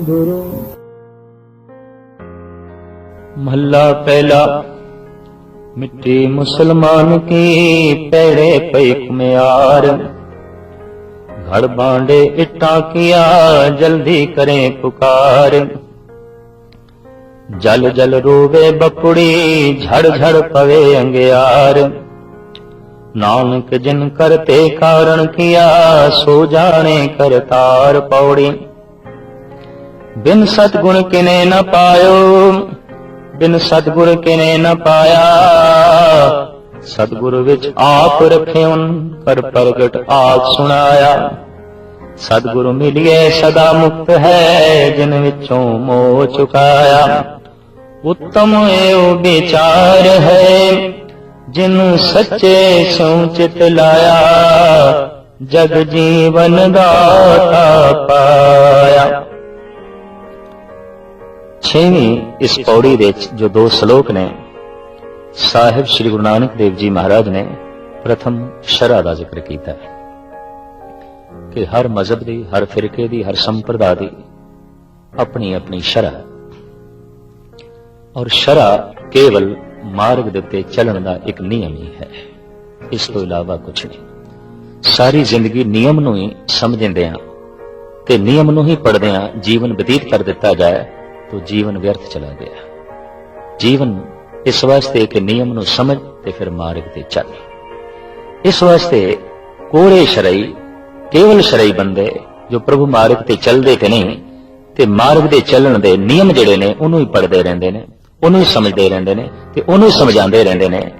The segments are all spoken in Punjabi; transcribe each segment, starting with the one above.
ਗੁਰੂ ਮਹੱਲਾ ਪਹਿਲਾ, ਮਿੱਟੀ ਮੁਸਲਮਾਨ ਕੀ ਪੈੜੇ ਪਈ ਕੁਮਿਆਰ ਘੜ ਬਾਂਡੇ ਇੱਟਾਂ ਕੀਆ ਜਲਦੀ ਕਰੇ ਪੁਕਾਰ। ਜਲ ਜਲ ਰੋਵੇ ਬਕੜੀ, ਝੜ ਝੜ ਪਵੇ ਅੰਗਿਆਰ। ਨਾਨਕ ਜਿਨ ਕਰਤੇ ਕਾਰਣ ਕੀਆ, ਸੋ ਜਾਣੇ ਕਰਤਾਰ ਪੌੜੀ। ਬਿਨ ਸਤਗੁਣ ਕਿਨੇ ਨ ਪਾਇਓ, ਬਿਨ ਸਤਗੁਰ ਕਿਨੇ ਨ ਪਾਇਆ। ਸਤਗੁਰ ਵਿੱਚ ਆਪ ਰਖਿਓਨ ਕਰ ਪ੍ਰਗਟ ਆਪ ਸੁਣਾਇਆ। ਸਤਗੁਰੂ ਮਿਲਿਏ ਸਦਾ ਮੁਕਤ ਹੈ, ਜਿਨ ਵਿੱਚੋਂ ਮੋਹ ਚੁਕਾਇਆ। ਉੱਤਮ ਏਉ ਵਿਚਾਰ ਹੈ, ਜਿਨ ਸੱਚੇ ਸੌਚਿਤ ਲਾਇਆ। ਜਗ ਜੀਵਨ ਦਾਤਾ ਪਾਇਆ। ਛੇਵੀਂ ਇਸ ਪੌੜੀ ਵਿੱਚ ਜੋ ਦੋ ਸ਼ਲੋਕ ਨੇ, ਸਾਹਿਬ ਸ੍ਰੀ ਗੁਰੂ ਨਾਨਕ ਦੇਵ ਜੀ ਮਹਾਰਾਜ ਨੇ ਪ੍ਰਥਮ ਸ਼ਰਾ ਦਾ ਜ਼ਿਕਰ ਕੀਤਾ ਹੈ ਕਿ ਹਰ ਮਜ਼ਹਬ ਦੀ, ਹਰ ਫਿਰਕੇ ਦੀ, ਹਰ ਸੰਪਰਦਾ ਦੀ ਆਪਣੀ ਆਪਣੀ ਸ਼ਰਅ ਔਰ ਸ਼ਰਾ ਕੇਵਲ ਮਾਰਗ ਦੇ ਉੱਤੇ ਚੱਲਣ ਦਾ ਇੱਕ ਨਿਯਮ ਹੀ ਹੈ। ਇਸ ਤੋਂ ਇਲਾਵਾ ਕੁਝ ਨਹੀਂ। ਸਾਰੀ ਜ਼ਿੰਦਗੀ ਨਿਯਮ ਨੂੰ ਹੀ ਸਮਝਦੇ ਆ ਤੇ ਨਿਯਮ ਨੂੰ ਹੀ ਪੜ੍ਹਦੇ ਆ ਜੀਵਨ ਬਤੀਤ ਕਰ ਦਿੱਤਾ ਜਾਏ ਤਾਂ ਜੀਵਨ ਵਿਅਰਥ ਚਲਾ ਗਿਆ। ਜੀਵਨ ਇਸ ਵਾਸਤੇ ਕਿ ਨਿਯਮ ਨੂੰ ਸਮਝ ਤੇ ਫਿਰ ਮਾਰਗ ਤੇ ਚੱਲ। ਇਸ ਵਾਸਤੇ ਕੋਰੇ ਸ਼ਰਈ, ਕੇਵਲ ਸ਼ਰਈ ਬੰਦੇ ਜੋ ਪ੍ਰਭੂ ਮਾਰਗ ਤੇ ਚੱਲਦੇ ਕਿ ਨਹੀਂ, ਤੇ ਮਾਰਗ ਦੇ ਚੱਲਣ ਦੇ ਨਿਯਮ ਜਿਹੜੇ ਨੇ, ਉਹਨੂੰ ਹੀ ਪੜ੍ਹਦੇ ਰਹਿੰਦੇ ਨੇ, ਉਹਨੂੰ ਹੀ ਸਮਝਦੇ ਰਹਿੰਦੇ ਨੇ, ਤੇ ਉਹਨੂੰ ਹੀ ਸਮਝਾਉਂਦੇ ਰਹਿੰਦੇ ਨੇ।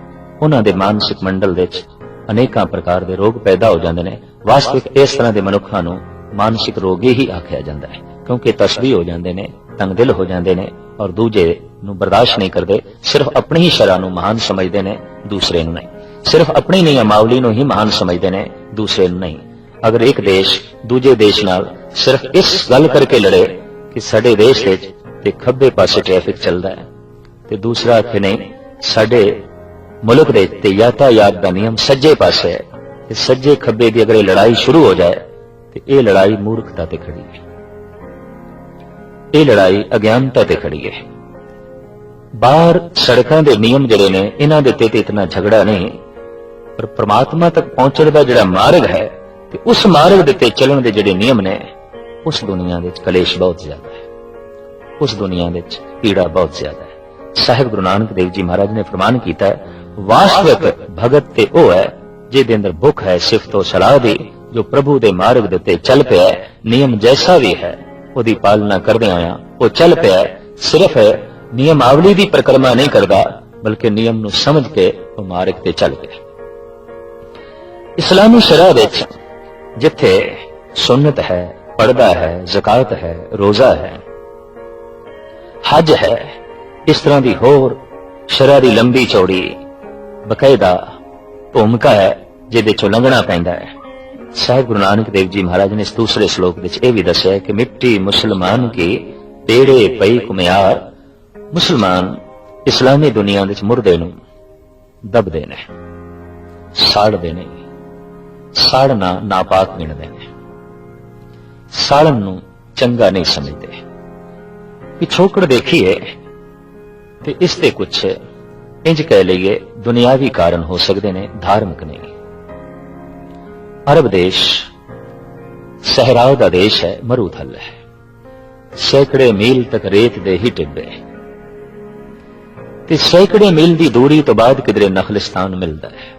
ਉਹਨਾਂ ਦੇ ਮਾਨਸਿਕ ਮੰਡਲ ਵਿੱਚ ਅਨੇਕਾਂ ਪ੍ਰਕਾਰ ਦੇ ਰੋਗ ਪੈਦਾ ਹੋ ਜਾਂਦੇ ਨੇ। ਵਾਸਤਵਿਕ ਇਸ ਤਰ੍ਹਾਂ ਦੇ ਮਨੁੱਖਾਂ ਨੂੰ ਮਾਨਸਿਕ ਰੋਗੀ ਹੀ ਆਖਿਆ ਜਾਂਦਾ ਹੈ, ਕਿਉਂਕਿ ਤਸਬੀਹ ਹੋ ਜਾਂਦੇ ਨੇ। ਤੰਗ ਦਿਲ ਹੋ ਜਾਂਦੇ ਨੇ ਔਰ ਦੂਜੇ ਨੂੰ ਬਰਦਾਸ਼ਤ ਨਹੀਂ ਕਰਦੇ, ਸਿਰਫ ਆਪਣੀ ਹੀ ਸ਼ਰਾਂ ਨੂੰ ਮਹਾਨ ਸਮਝਦੇ ਨੇ, ਦੂਸਰੇ ਨੂੰ ਨਹੀਂ। ਸਿਰਫ ਆਪਣੀ ਨਿਯਮਾਵਲੀ ਨੂੰ ਹੀ ਮਹਾਨ ਸਮਝਦੇ ਨੇ, ਦੂਸਰੇ ਨੂੰ ਨਹੀਂ। ਅਗਰ ਇੱਕ ਦੇਸ਼ ਦੂਜੇ ਦੇਸ਼ ਨਾਲ ਸਿਰਫ ਇਸ ਗੱਲ ਕਰਕੇ ਲੜੇ ਕਿ ਸਾਡੇ ਦੇਸ਼ ਵਿੱਚ ਤੇ ਖੱਬੇ ਪਾਸੇ ਟ੍ਰੈਫਿਕ ਚੱਲਦਾ ਹੈ ਤੇ ਦੂਸਰਾ ਕਿ ਨਹੀਂ, ਸਾਡੇ ਮੁਲਕ ਦੇ ਤੇ ਯਾਤਾਯਾਤ ਦਾ ਨਿਯਮ ਸੱਜੇ ਪਾਸੇ ਹੈ, ਤੇ ਸੱਜੇ ਖੱਬੇ ਦੀ ਅਗਰ ਇਹ ਲੜਾਈ ਸ਼ੁਰੂ ਹੋ ਜਾਏ, ਤੇ ਇਹ ਲੜਾਈ ਮੂਰਖਤਾ ਤੇ ਖੜੀ ਹੈ ਇਹ ਲੜਾਈ ਅਗਿਆਨਤਾ ਤੇ ਖੜੀ ਹੈ। ਬਾਹਰ ਸੜਕਾਂ ਦੇ ਨਿਯਮ ਜਿਹੜੇ ਨੇ, ਇਹਨਾਂ ਦੇ ਉੱਤੇ ਤੇ ਇਤਨਾ ਝਗੜਾ ਨਹੀਂ, ਪਰ ਪ੍ਰਮਾਤਮਾ ਤੱਕ ਪਹੁੰਚਣ ਦਾ ਜਿਹੜਾ ਮਾਰਗ ਹੈ ਤੇ ਉਸ ਮਾਰਗ ਦੇ ਉੱਤੇ ਚੱਲਣ ਦੇ ਜਿਹੜੇ ਨਿਯਮ ਨੇ, ਉਸ ਦੁਨੀਆ ਵਿੱਚ ਕਲੇਸ਼ ਬਹੁਤ ਜ਼ਿਆਦਾ ਹੈ। ਉਸ ਦੁਨੀਆ ਵਿੱਚ ਪੀੜਾ ਬਹੁਤ ਜ਼ਿਆਦਾ ਹੈ। ਸਾਹਿਬ ਗੁਰੂ ਨਾਨਕ ਦੇਵ ਜੀ ਮਹਾਰਾਜ ਨੇ ਫਰਮਾਨ ਕੀਤਾ ਹੈ, ਵਾਸਤਵਿਕ ਭਗਤ ਤੇ ਉਹ ਹੈ ਜਿਹਦੇ ਅੰਦਰ ਭੁੱਖ ਹੈ, ਸਿਫਤ ਉਹ ਸਲਾਹ ਦੀ ਜੋ ਪ੍ਰਭੂ ਦੇ ਮਾਰਗ ਦੇ ਉੱਤੇ ਚੱਲ ਪਿਆ ਨਿਯਮ ਜੈਸਾ ਵੀ ਹੈ ਉਹਦੀ ਪਾਲਣਾ ਕਰਦੇ ਆਇਆ। ਉਹ ਚੱਲ ਪਿਆ ਸਿਰਫ ਨਿਯਮਾਵਲੀ ਦੀ ਪ੍ਰਕਰਮਾ ਨਹੀਂ ਕਰਦਾ, ਬਲਕਿ ਨਿਯਮ ਨੂੰ ਸਮਝ ਕੇ ਉਹ ਮਾਰਗ ਤੇ ਚੱਲ ਪਿਆ। ਇਸਲਾਮੀ ਸ਼ਰਾ ਵਿੱਚ, ਜਿੱਥੇ ਸੁਨਨਤ ਹੈ ਪਰਦਾ ਹੈ, ਜ਼ਕਾਤ ਹੈ, ਰੋਜ਼ਾ ਹੈ। ਹਜ ਹੈ, ਇਸ ਤਰ੍ਹਾਂ ਦੀ ਹੋਰ ਸ਼ਰਾ ਦੀ ਲੰਬੀ ਚੌੜੀ, ਬਕਾਇਦਾ ਭੂਮਿਕਾ ਹੈ, ਜਿਹਦੇ ਚੋਂ ਲੰਘਣਾ ਪੈਂਦਾ ਹੈ। ਸਾਹਿਬ ਗੁਰੂ ਨਾਨਕ ਦੇਵ ਜੀ ਮਹਾਰਾਜ ਨੇ ਇਸ ਦੂਸਰੇ ਸ਼ਲੋਕ ਵਿੱਚ ਇਹ ਵੀ ਦੱਸਿਆ ਹੈ ਕਿ ਮਿੱਟੀ ਮੁਸਲਮਾਨ ਕੀ, ਪੇੜੇ ਪਈ ਕੁਮਿਆਰ ਮੁਸਲਮਾਨ ਇਸਲਾਮੀ ਦੁਨੀਆ ਵਿੱਚ ਮੁਰਦੇ ਨੂੰ ਦਬਦੇ ਨੇ, ਸਾੜਦੇ ਨੇ, ਸਾੜਨਾ ਨਾਪਾਕ ਗਿਣਦੇ ਨੇ। ਸਾੜਨ ਨੂੰ ਚੰਗਾ ਨਹੀਂ ਸਮਝਦੇ। ਪਿਛੋਕੜ ਦੇਖੀਏ ਤੇ ਇਸ ਤੇ ਕੁਝ ਇੰਜ ਕਹਿ ਲਈਏ, ਦੁਨਿਆਵੀ ਕਾਰਨ ਹੋ ਸਕਦੇ ਨੇ, ਧਾਰਮਿਕ ਨਹੀਂ। ਅਰਬ ਦੇਸ਼, ਸਹਿਰਾਓ ਦਾ ਦੇਸ਼ ਹੈ, ਮਰੂਥਲ ਹੈ। ਸੈਂਕੜੇ ਮੀਲ ਤੱਕ ਰੇਤ ਦੇ ਹੀ ਟਿੱਬੇ। ਤੇ ਸੈਂਕੜੇ ਮੀਲ ਦੀ ਦੂਰੀ ਤੋਂ ਬਾਅਦ ਕਿਧਰੇ ਨਖਲਿਸਤਾਨ ਮਿਲਦਾ ਹੈ,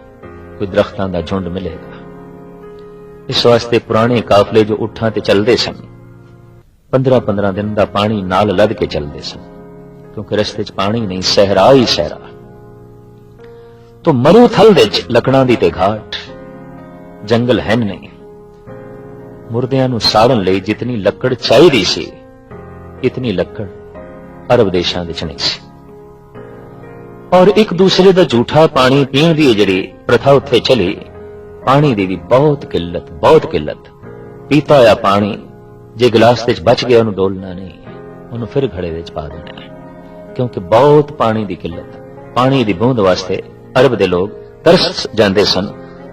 ਕੋਈ ਦਰਖਤਾਂ ਦਾ ਝੁੰਡ ਮਿਲੇਗਾ। ਇਸ ਵਾਸਤੇ ਪੁਰਾਣੇ ਕਾਫਲੇ ਜੋ ਉੱਠਾਂ ਤੇ ਚੱਲਦੇ ਸਨ 15-15 ਦਿਨ ਦਾ ਪਾਣੀ ਨਾਲ ਲੱਦ ਕੇ ਚੱਲਦੇ ਸਨ, ਕਿਉਂਕਿ ਰਸਤੇ 'ਚ ਪਾਣੀ ਨਹੀਂ, ਸਹਿਰਾ ਹੀ ਸਹਿਰਾ। ਤੋਂ ਮਰੂਥਲ ਦੇ ਵਿੱਚ ਲੱਕੜਾਂ ਦੀ ਤੇ ਘਾਟ ਜੰਗਲ ਹੈ ਨਹੀਂ। ਮੁਰਦਿਆਂ ਨੂੰ ਸਾੜਨ ਲਈ ਜਿਤਨੀ ਲੱਕੜ ਚਾਹੀਦੀ ਸੀ, ਇਤਨੀ ਲੱਕੜ ਅਰਬ ਦੇਸ਼ਾਂ ਵਿੱਚ ਨਹੀਂ ਸੀ। ਔਰ ਇੱਕ ਦੂਸਰੇ ਦਾ ਝੂਠਾ ਪਾਣੀ ਪੀਣ ਦੀ ਇਹ ਜਿਹੜੀ ਪ੍ਰਥਾ ਉੱਥੇ ਚਲੀ, ਪਾਣੀ ਦੀ ਵੀ ਬਹੁਤ ਕਿੱਲਤ ਬਹੁਤ ਕਿੱਲਤ। ਪੀਤਾ ਹੋਇਆ ਪਾਣੀ ਜੇ ਗਲਾਸ ਵਿੱਚ ਬਚ ਗਿਆ, ਉਹਨੂੰ ਡੋਲਣਾ ਨਹੀਂ, ਉਹਨੂੰ ਫਿਰ ਘੜੇ ਵਿੱਚ ਪਾ ਦੇਣਾ ਕਿਉਂਕਿ ਬਹੁਤ ਪਾਣੀ ਦੀ ਕਿੱਲਤ, ਪਾਣੀ ਦੀ ਬੂੰਦ ਵਾਸਤੇ ਅਰਬ ਦੇ ਲੋਕ ਤਰਸ ਜਾਂਦੇ ਸਨ।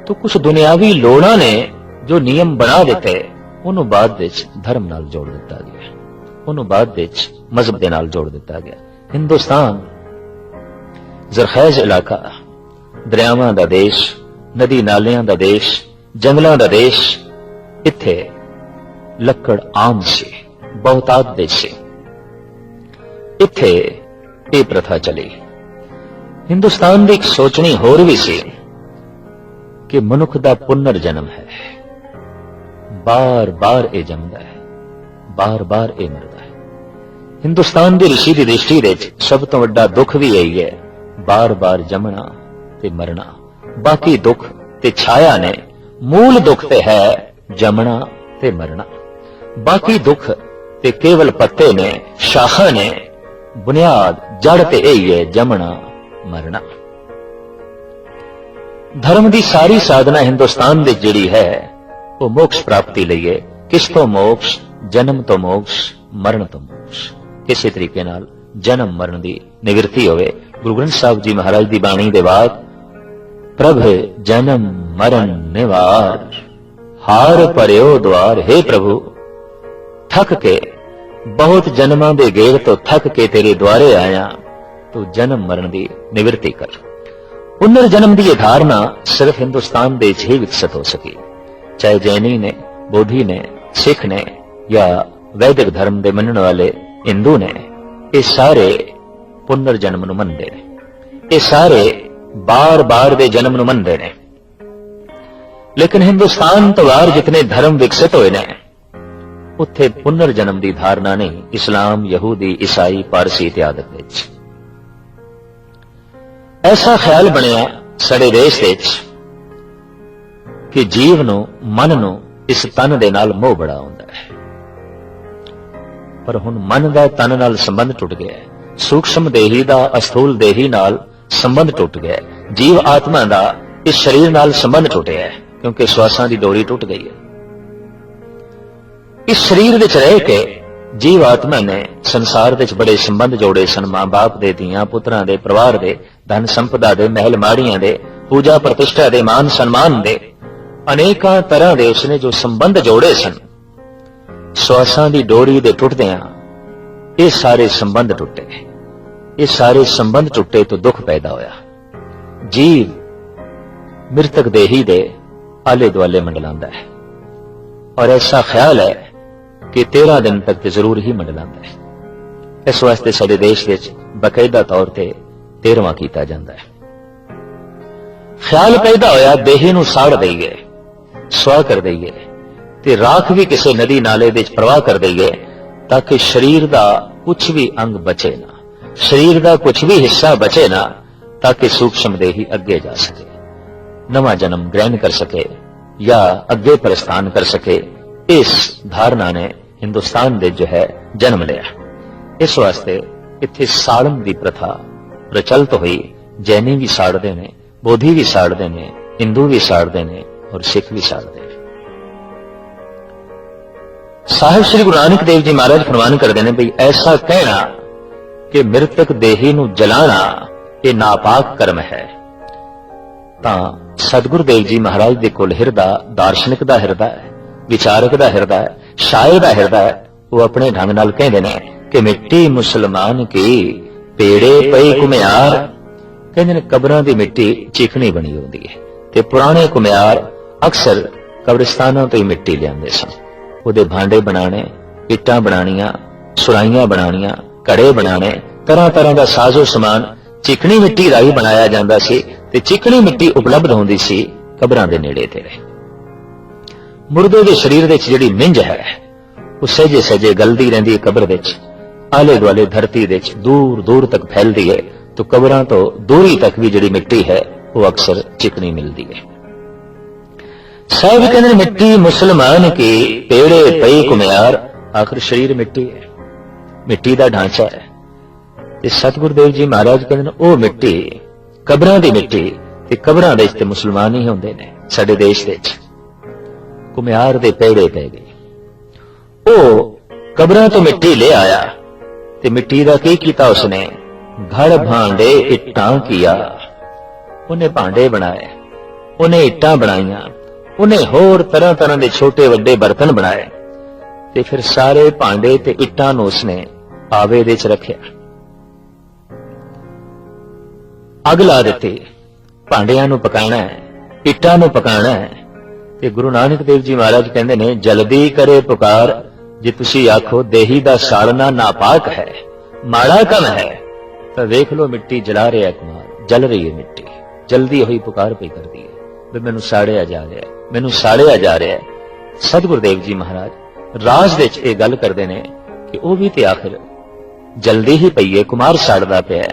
ਤਾਂ ਕੁਝ ਦੁਨਿਆਵੀ ਲੋੜਾਂ ਨੇ ਜੋ ਨਿਯਮ ਬਣਾ ਦਿੱਤੇ, ਉਹਨੂੰ ਬਾਅਦ ਵਿੱਚ ਧਰਮ ਨਾਲ ਜੋੜ ਦਿੱਤਾ ਗਿਆ। ਉਹਨੂੰ ਬਾਅਦ ਵਿੱਚ ਮਜ਼ਹਬ ਦੇ ਨਾਲ ਜੋੜ ਦਿੱਤਾ ਗਿਆ। ਹਿੰਦੁਸਤਾਨ, ਜ਼ਰਖੈਜ਼ ਇਲਾਕਾ, ਦਰਿਆਵਾਂ ਦਾ ਦੇਸ਼, ਨਦੀ ਨਾਲਿਆਂ ਦਾ ਦੇਸ਼, ਜੰਗਲਾਂ ਦਾ ਦੇਸ਼, ਇੱਥੇ ਲੱਕੜ ਆਮ ਸੀ, ਬਹੁਤਾਤ ਦੇ ਸੀ। ਇੱਥੇ ਇਹ ਪ੍ਰਥਾ ਚਲੀ। ਹਿੰਦੁਸਤਾਨ ਦੀ ਇੱਕ ਸੋਚਣੀ ਹੋਰ ਵੀ ਸੀ ਕਿ ਮਨੁੱਖ ਦਾ ਪੁਨਰ ਜਨਮ ਹੈ। ਬਾਰ-ਬਾਰ ਇਹ ਜੰਮਦਾ ਹੈ ਬਾਰ-ਬਾਰ ਇਹ ਮਰਦਾ ਹੈ। ਹਿੰਦੁਸਤਾਨ ਦੀ ਰਿਸ਼ੀ ਦੀ ਦ੍ਰਿਸ਼ਟੀ ਵਿੱਚ ਸਭ ਤੋਂ ਵੱਡਾ ਦੁੱਖ ਵੀ ਇਹੀ ਹੈ ਬਾਰ-ਬਾਰ ਜੰਮਣਾ ਤੇ ਮਰਨਾ। ਬਾਕੀ ਦੁੱਖ ਤੇ ਛਾਇਆ ਨੇ, ਮੂਲ ਦੁੱਖ ਤੇ ਹੈ ਜੰਮਣਾ ਤੇ ਮਰਨਾ। ਬਾਕੀ ਦੁੱਖ ਤੇ ਕੇਵਲ ਪੱਤੇ ਨੇ, ਸ਼ਾਖਾ ਨੇ, ਬੁਨਿਆਦ ਜੜ ਤੇ ਇਹੀ ਹੈ ਜੰਮਣਾ, ਮਰਨਾ। ਧਰਮ ਦੀ ਸਾਰੀ ਸਾਧਨਾ ਹਿੰਦੁਸਤਾਨ ਵਿੱਚ ਜਿਹੜੀ ਹੈ, ਉਹ ਮੋਕਸ਼ ਪ੍ਰਾਪਤੀ ਲਈ ਹੈ। ਕਿਸ ਤੋਂ ਮੋਕਸ਼? ਜਨਮ ਤੋਂ ਮੋਕਸ਼, ਮਰਨ ਤੋਂ ਮੋਕਸ਼। ਕਿਸੇ ਤਰੀਕੇ ਨਾਲ ਜਨਮ ਮਰਨ ਦੀ ਨਿਵਰਤੀ ਹੋਵੇ। ਗੁਰੂ ਗ੍ਰੰਥ ਸਾਹਿਬ ਜੀ ਮਹਾਰਾਜ ਦੀ ਬਾਣੀ ਦੇ ਬਾਅਦ, ਪ੍ਰਭ ਜਨਮ ਮਰਨ ਨਿਵਾਰ, ਹਾਰ ਪਰਿਓ ਦਵਾਰ ਹੈ ਪ੍ਰਭੂ, ਥੱਕ ਕੇ, ਬਹੁਤ ਜਨਮਾਂ ਦੇ ਗੇੜ ਤੋਂ ਥੱਕ ਕੇ ਤੇਰੇ ਦੁਆਰੇ ਆਇਆ। ਤੂੰ ਜਨਮ ਮਰਨ ਦੀ ਨਿਵਰਤੀ ਕਰ। ਪੁਨਰ ਜਨਮ ਦੀ ਇਹ ਧਾਰਨਾ ਸਿਰਫ ਹਿੰਦੁਸਤਾਨ ਦੇ ਵਿੱਚ ਹੀ ਵਿਕਸਿਤ ਹੋ ਸਕੀ ਚਾਹੇ ਜੈਨੀ ਨੇ ਬੋਧੀ ਨੇ ਸਿੱਖ ਨੇ ਜਾਂ ਵੈਦਿਕ ਧਰਮ ਦੇ ਮੰਨਣ ਵਾਲੇ ਹਿੰਦੂ ਨੇ ਇਹ ਸਾਰੇ ਪੁਨਰ ਜਨਮ ਨੂੰ ਮੰਨਦੇ ਨੇ ਇਹ ਸਾਰੇ ਬਾਰ-ਬਾਰ ਦੇ ਜਨਮ ਨੂੰ ਮੰਨਦੇ ਨੇ ਲੇਕਿਨ ਹਿੰਦੁਸਤਾਨ ਤੋਂ ਬਾਹਰ ਜਿਤਨੇ ਧਰਮ ਵਿਕਸਿਤ ਹੋਏ ਨੇ ਉੱਥੇ ਪੁਨਰ ਜਨਮ ਦੀ ਧਾਰਨਾ ਨਹੀਂ ਇਸਲਾਮ ਯਹੂਦੀ ਈਸਾਈ ਪਾਰਸੀ ਇਤਿਆਦਿ ਵਿੱਚ ਐਸਾ ਖਿਆਲ ਬਣਿਆ ਸਾਡੇ ਦੇਸ਼ ਵਿੱਚ ਕਿ ਜੀਵ ਨੂੰ, ਮਨ ਨੂੰ ਇਸ ਤਨ ਦੇ ਨਾਲ ਮੋਹ ਬੜਾ ਹੁੰਦਾ ਹੈ। ਪਰ ਹੁਣ ਮਨ ਦਾ ਤਨ ਨਾਲ ਸੰਬੰਧ ਟੁੱਟ ਗਿਆ ਹੈ। ਸੂਖਸ਼ਮ ਦੇਹੀ ਦਾ ਅਸਥੂਲ ਦੇਹੀ ਨਾਲ ਸੰਬੰਧ ਟੁੱਟ ਗਿਆ ਹੈ। ਜੀਵ ਆਤਮਾ ਦਾ ਇਸ ਸਰੀਰ ਨਾਲ ਸੰਬੰਧ ਟੁੱਟਿਆ ਹੈ, ਕਿਉਂਕਿ ਸਵਾਸਾਂ ਦੀ ਡੋਰੀ ਟੁੱਟ ਗਈ ਹੈ। ਇਸ ਸਰੀਰ ਵਿੱਚ ਰਹਿ ਕੇ ਜੀਵ ਆਤਮਾ ਨੇ ਸੰਸਾਰ ਵਿੱਚ ਬੜੇ ਸੰਬੰਧ ਜੋੜੇ ਸਨ। ਮਾਂ-ਬਾਪ ਦੇ ਧੀਆਂ ਪੁੱਤਰਾਂ ਦੇ ਪਰਿਵਾਰ ਦੇ ਧਨ ਸੰਪਦਾ ਦੇ ਮਹਿਲ ਮਾੜੀਆਂ ਦੇ, ਪੂਜਾ ਪ੍ਰਤਿਸ਼ਠਾ ਦੇ ਮਾਨ ਸਨਮਾਨ ਦੇ, ਅਨੇਕਾਂ ਤਰ੍ਹਾਂ ਦੇ ਉਸਨੇ ਜੋ ਸੰਬੰਧ ਜੋੜੇ ਸਨ। ਸਵਾਸਾਂ ਦੀ ਡੋਰੀ ਦੇ ਟੁੱਟਦਿਆਂ ਇਹ ਸਾਰੇ ਸੰਬੰਧ ਟੁੱਟੇ। ਇਹ ਸਾਰੇ ਸੰਬੰਧ ਟੁੱਟੇ ਤੋਂ ਦੁੱਖ ਪੈਦਾ ਹੋਇਆ। ਜੀਵ ਮ੍ਰਿਤਕ ਦੇਹੀ ਦੇ ਆਲੇ ਦੁਆਲੇ ਮੰਡਲਾਂਦਾ ਹੈ। ਔਰ ਐਸਾ ਖਿਆਲ ਹੈ ਕਿ 13 ਦਿਨ ਤੱਕ ਤੇ ਜ਼ਰੂਰ ਹੀ ਮੰਡਲਾਂਦਾ ਹੈ। ਇਸ ਵਾਸਤੇ ਸਾਡੇ ਦੇਸ਼ ਵਿੱਚ ਬਕਾਇਦਾ ਤੌਰ ਤੇ 13ਵਾਂ ਕੀਤਾ ਜਾਂਦਾ ਹੈ। ਖਿਆਲ ਪੈਦਾ ਹੋਇਆ ਦੇਹੀ ਨੂੰ ਸਾੜ ਦਈਏ ਸਵਾ ਕਰ ਦਈਏ ਤੇ ਰਾਖ ਵੀ ਕਿਸੇ ਨਦੀ ਨਾਲੇ ਵਿੱਚ ਪ੍ਰਵਾਹ ਕਰ ਦਈਏ ਤਾਂ ਕਿ ਸਰੀਰ ਦਾ ਕੁਝ ਵੀ ਅੰਗ ਬਚੇ ਨਾ, ਸਰੀਰ ਦਾ ਕੁਝ ਵੀ ਹਿੱਸਾ ਬਚੇ ਨਾ ਤਾਂ ਕਿ ਸੂਖਸ਼ਮ ਦੇਹੀ ਅੱਗੇ ਜਾ ਸਕੇ, ਨਵਾਂ ਜਨਮ ਗ੍ਰਹਿਣ ਕਰ ਸਕੇ ਜਾਂ ਅੱਗੇ ਪ੍ਰਸਥਾਨ ਕਰ ਸਕੇ। ਇਸ ਧਾਰਨਾ ਨੇ ਹਿੰਦੁਸਤਾਨ ਦੇ ਜੋ ਹੈ ਜਨਮ ਲਿਆ। ਇਸ ਵਾਸਤੇ ਇੱਥੇ ਸਾੜਨ ਦੀ ਪ੍ਰਥਾ ਪ੍ਰਚਲਿਤ ਹੋਈ, ਜੈਨੀ ਵੀ ਸਾੜਦੇ ਨੇ, ਬੋਧੀ ਵੀ ਸਾੜਦੇ ਨੇ, ਹਿੰਦੂ ਵੀ ਸਾੜਦੇ ਨੇ ਔਰ ਸਿੱਖ ਵੀ ਸਾੜਦੇ ਨੇ। ਸਾਹਿਬ ਸ੍ਰੀ ਗੁਰੂ ਨਾਨਕ ਦੇਵ ਜੀ ਮਹਾਰਾਜ ਫਰਮਾਨ ਕਰਦੇ ਨੇ ਭਈ ਐਸਾ ਕਹਿਣਾ ਕਿ ਮ੍ਰਿਤਕ ਦੇਹੀ ਨੂੰ ਜਲਾਣਾ ਇਹ ਨਾਪਾਕ ਕਰਮ ਹੈ। ਤਾਂ ਸਤਿਗੁਰੂ ਦੇਵ ਜੀ ਮਹਾਰਾਜ ਦੇ ਕੋਲ ਹਿਰਦਾ ਦਾਰਸ਼ਨਿਕ ਦਾ ਹਿਰਦਾ ਹੈ, ਵਿਚਾਰਕ ਦਾ ਹਿਰਦਾ ਹੈ, ਸ਼ਾਇਰ ਦਾ ਹਿਰਦਾ ਹੈ, ਉਹ ਆਪਣੇ ਢੰਗ ਨਾਲ ਕਹਿੰਦੇ ਨੇ ਕਿ ਮਿੱਟੀ ਮੁਸਲਮਾਨ ਕੀ ਪੇੜੇ ਪਈ ਕੁਮਿਆਰ ਕਹਿੰਦੇ ਨੇ ਕਬਰਾਂ ਦੀ ਮਿੱਟੀ ਚਿਕਨੀ ਬਣੀ ਹੁੰਦੀ ਹੈ ਤੇ ਪੁਰਾਣੇ ਕੁਮਿਆਰ ਅਕਸਰ ਕਬਰਿਸਤਾਨਾਂ ਤੋਂ ਹੀ ਮਿੱਟੀ ਲਿਆਉਂਦੇ ਸਨ। ਉਹਦੇ ਭਾਂਡੇ ਬਣਾਣੇ ਇੱਟਾਂ ਬਣਾਣੀਆਂ ਸੁਰਾਈਆਂ ਬਣਾਣੀਆਂ ਘੜੇ ਬਣਾਣੇ ਤਰ੍ਹਾਂ ਤਰ੍ਹਾਂ ਦਾ ਸਾਜ਼ੋ ਸਮਾਨ ਚਿਕਨੀ ਮਿੱਟੀ ਰਾਹੀਂ ਬਣਾਇਆ ਜਾਂਦਾ ਸੀ ਤੇ ਚਿਕਨੀ ਮਿੱਟੀ ਉਪਲਬਧ ਹੁੰਦੀ ਸੀ ਕਬਰਾਂ ਦੇ ਨੇੜੇ ਤੇੜੇ ਮੁਰਦੇ ਦੇ ਸਰੀਰ ਵਿੱਚ ਜਿਹੜੀ ਮਿੰਜ ਹੈ, ਉਹ ਸਹਿਜੇ ਸਹਿਜੇ ਗਲਦੀ ਰਹਿੰਦੀ ਹੈ ਕਬਰ ਵਿੱਚ। ਆਲੇ ਦੁਆਲੇ ਧਰਤੀ ਦੇ ਵਿੱਚ ਦੂਰ ਦੂਰ ਤੱਕ ਫੈਲਦੀ ਹੈ ਤਾਂ ਕਬਰਾਂ ਤੋਂ ਦੂਰੀ ਤੱਕ ਵੀ ਜਿਹੜੀ ਮਿੱਟੀ ਹੈ, ਉਹ ਅਕਸਰ ਚਿਕਨੀ ਮਿਲਦੀ ਹੈ ਸਾਹਿਬ ਕਹਿੰਦੇ ਨੇ, ਮਿੱਟੀ ਮੁਸਲਮਾਨ ਕੀ ਪੇੜੇ ਪਈ ਕੁਮਿਆਰ ਆਖਰ ਸਰੀਰ ਮਿੱਟੀ ਹੈ ਮਿੱਟੀ ਦਾ ਢਾਂਚਾ ਹੈ ਤੇ ਸਤਿਗੁਰੂ ਦੇਵ ਜੀ ਮਹਾਰਾਜ ਕਹਿੰਦੇ ਨੇ, ਉਹ ਮਿੱਟੀ, ਕਬਰਾਂ ਦੀ ਮਿੱਟੀ, ਤੇ ਕਬਰਾਂ ਦੇ ਵਿੱਚ ਤੇ ਮੁਸਲਮਾਨ ਹੀ ਹੁੰਦੇ ਨੇ, ਸਾਡੇ ਦੇਸ਼ ਦੇ ਵਿੱਚ। ਕੁਮਿਆਰ ਦੇ ਪੇੜੇ ਪੈ ਗਏ। ਉਹ ਕਬਰਾਂ ਤੋਂ ਮਿੱਟੀ ਲੈ ਆਇਆ। ਤੇ ਮਿੱਟੀ ਦਾ ਕੀ ਕੀਤਾ ਉਸਨੇ? ਘੜ ਭਾਂਡੇ ਇੱਟਾਂ ਕੀਆ। ਉਹਨੇ ਭਾਂਡੇ ਬਣਾਏ। ਉਹਨੇ ਇੱਟਾਂ ਬਣਾਈਆਂ। ਉਹਨੇ ਹੋਰ ਤਰ੍ਹਾਂ ਤਰ੍ਹਾਂ ਦੇ ਛੋਟੇ ਵੱਡੇ ਬਰਤਨ ਬਣਾਏ। ਤੇ ਫਿਰ ਸਾਰੇ ਭਾਂਡੇ ਤੇ ਇੱਟਾਂ ਨੂੰ ਉਸਨੇ ਆਵੇ ਦੇ ਚ ਰੱਖਿਆ। ਅੱਗ ਲਾ ਦਿੱਤੀ। ਭਾਂਡਿਆਂ ਨੂੰ ਪਕਾਣਾ ਹੈ, ਇੱਟਾਂ ਨੂੰ ਪਕਾਣਾ ਹੈ। ਤੇ ਗੁਰੂ ਨਾਨਕ ਦੇਵ ਜੀ ਮਹਾਰਾਜ ਕਹਿੰਦੇ ਨੇ, ਜਲਦੀ ਕਰੇ ਪੁਕਾਰ ਜੇ ਤੁਸੀਂ ਆਖੋ ਦੇਹੀ ਦਾ ਸਾੜਨਾ ਨਾਪਾਕ ਹੈ, ਮਾੜਾ ਕੰਮ ਹੈ, ਤਾਂ ਵੇਖ ਲਓ ਮਿੱਟੀ ਜਲਾ ਰਿਹਾ ਕੁਮਾਰ, ਜਲ ਰਹੀ ਹੈ ਮਿੱਟੀ। ਜਲਦੀ ਹੋਈ ਪੁਕਾਰ ਪਈ ਕਰਦੀ ਹੈ, ਵੀ ਮੈਨੂੰ ਸਾੜਿਆ ਜਾ ਰਿਹਾ ਮੈਨੂੰ ਸਾੜਿਆ ਜਾ ਰਿਹਾ ਹੈ। ਦੇਵ ਜੀ ਮਹਾਰਾਜ, ਰਾਜ ਦੇ ਵਿੱਚ ਇਹ ਗੱਲ ਕਰਦੇ ਨੇ ਕਿ ਉਹ ਵੀ ਤੇ ਆਖਿਰ ਜਲਦੀ ਹੀ ਪਈ ਹੈ ਕੁਮਾਰ ਸਾੜਦਾ ਪਿਆ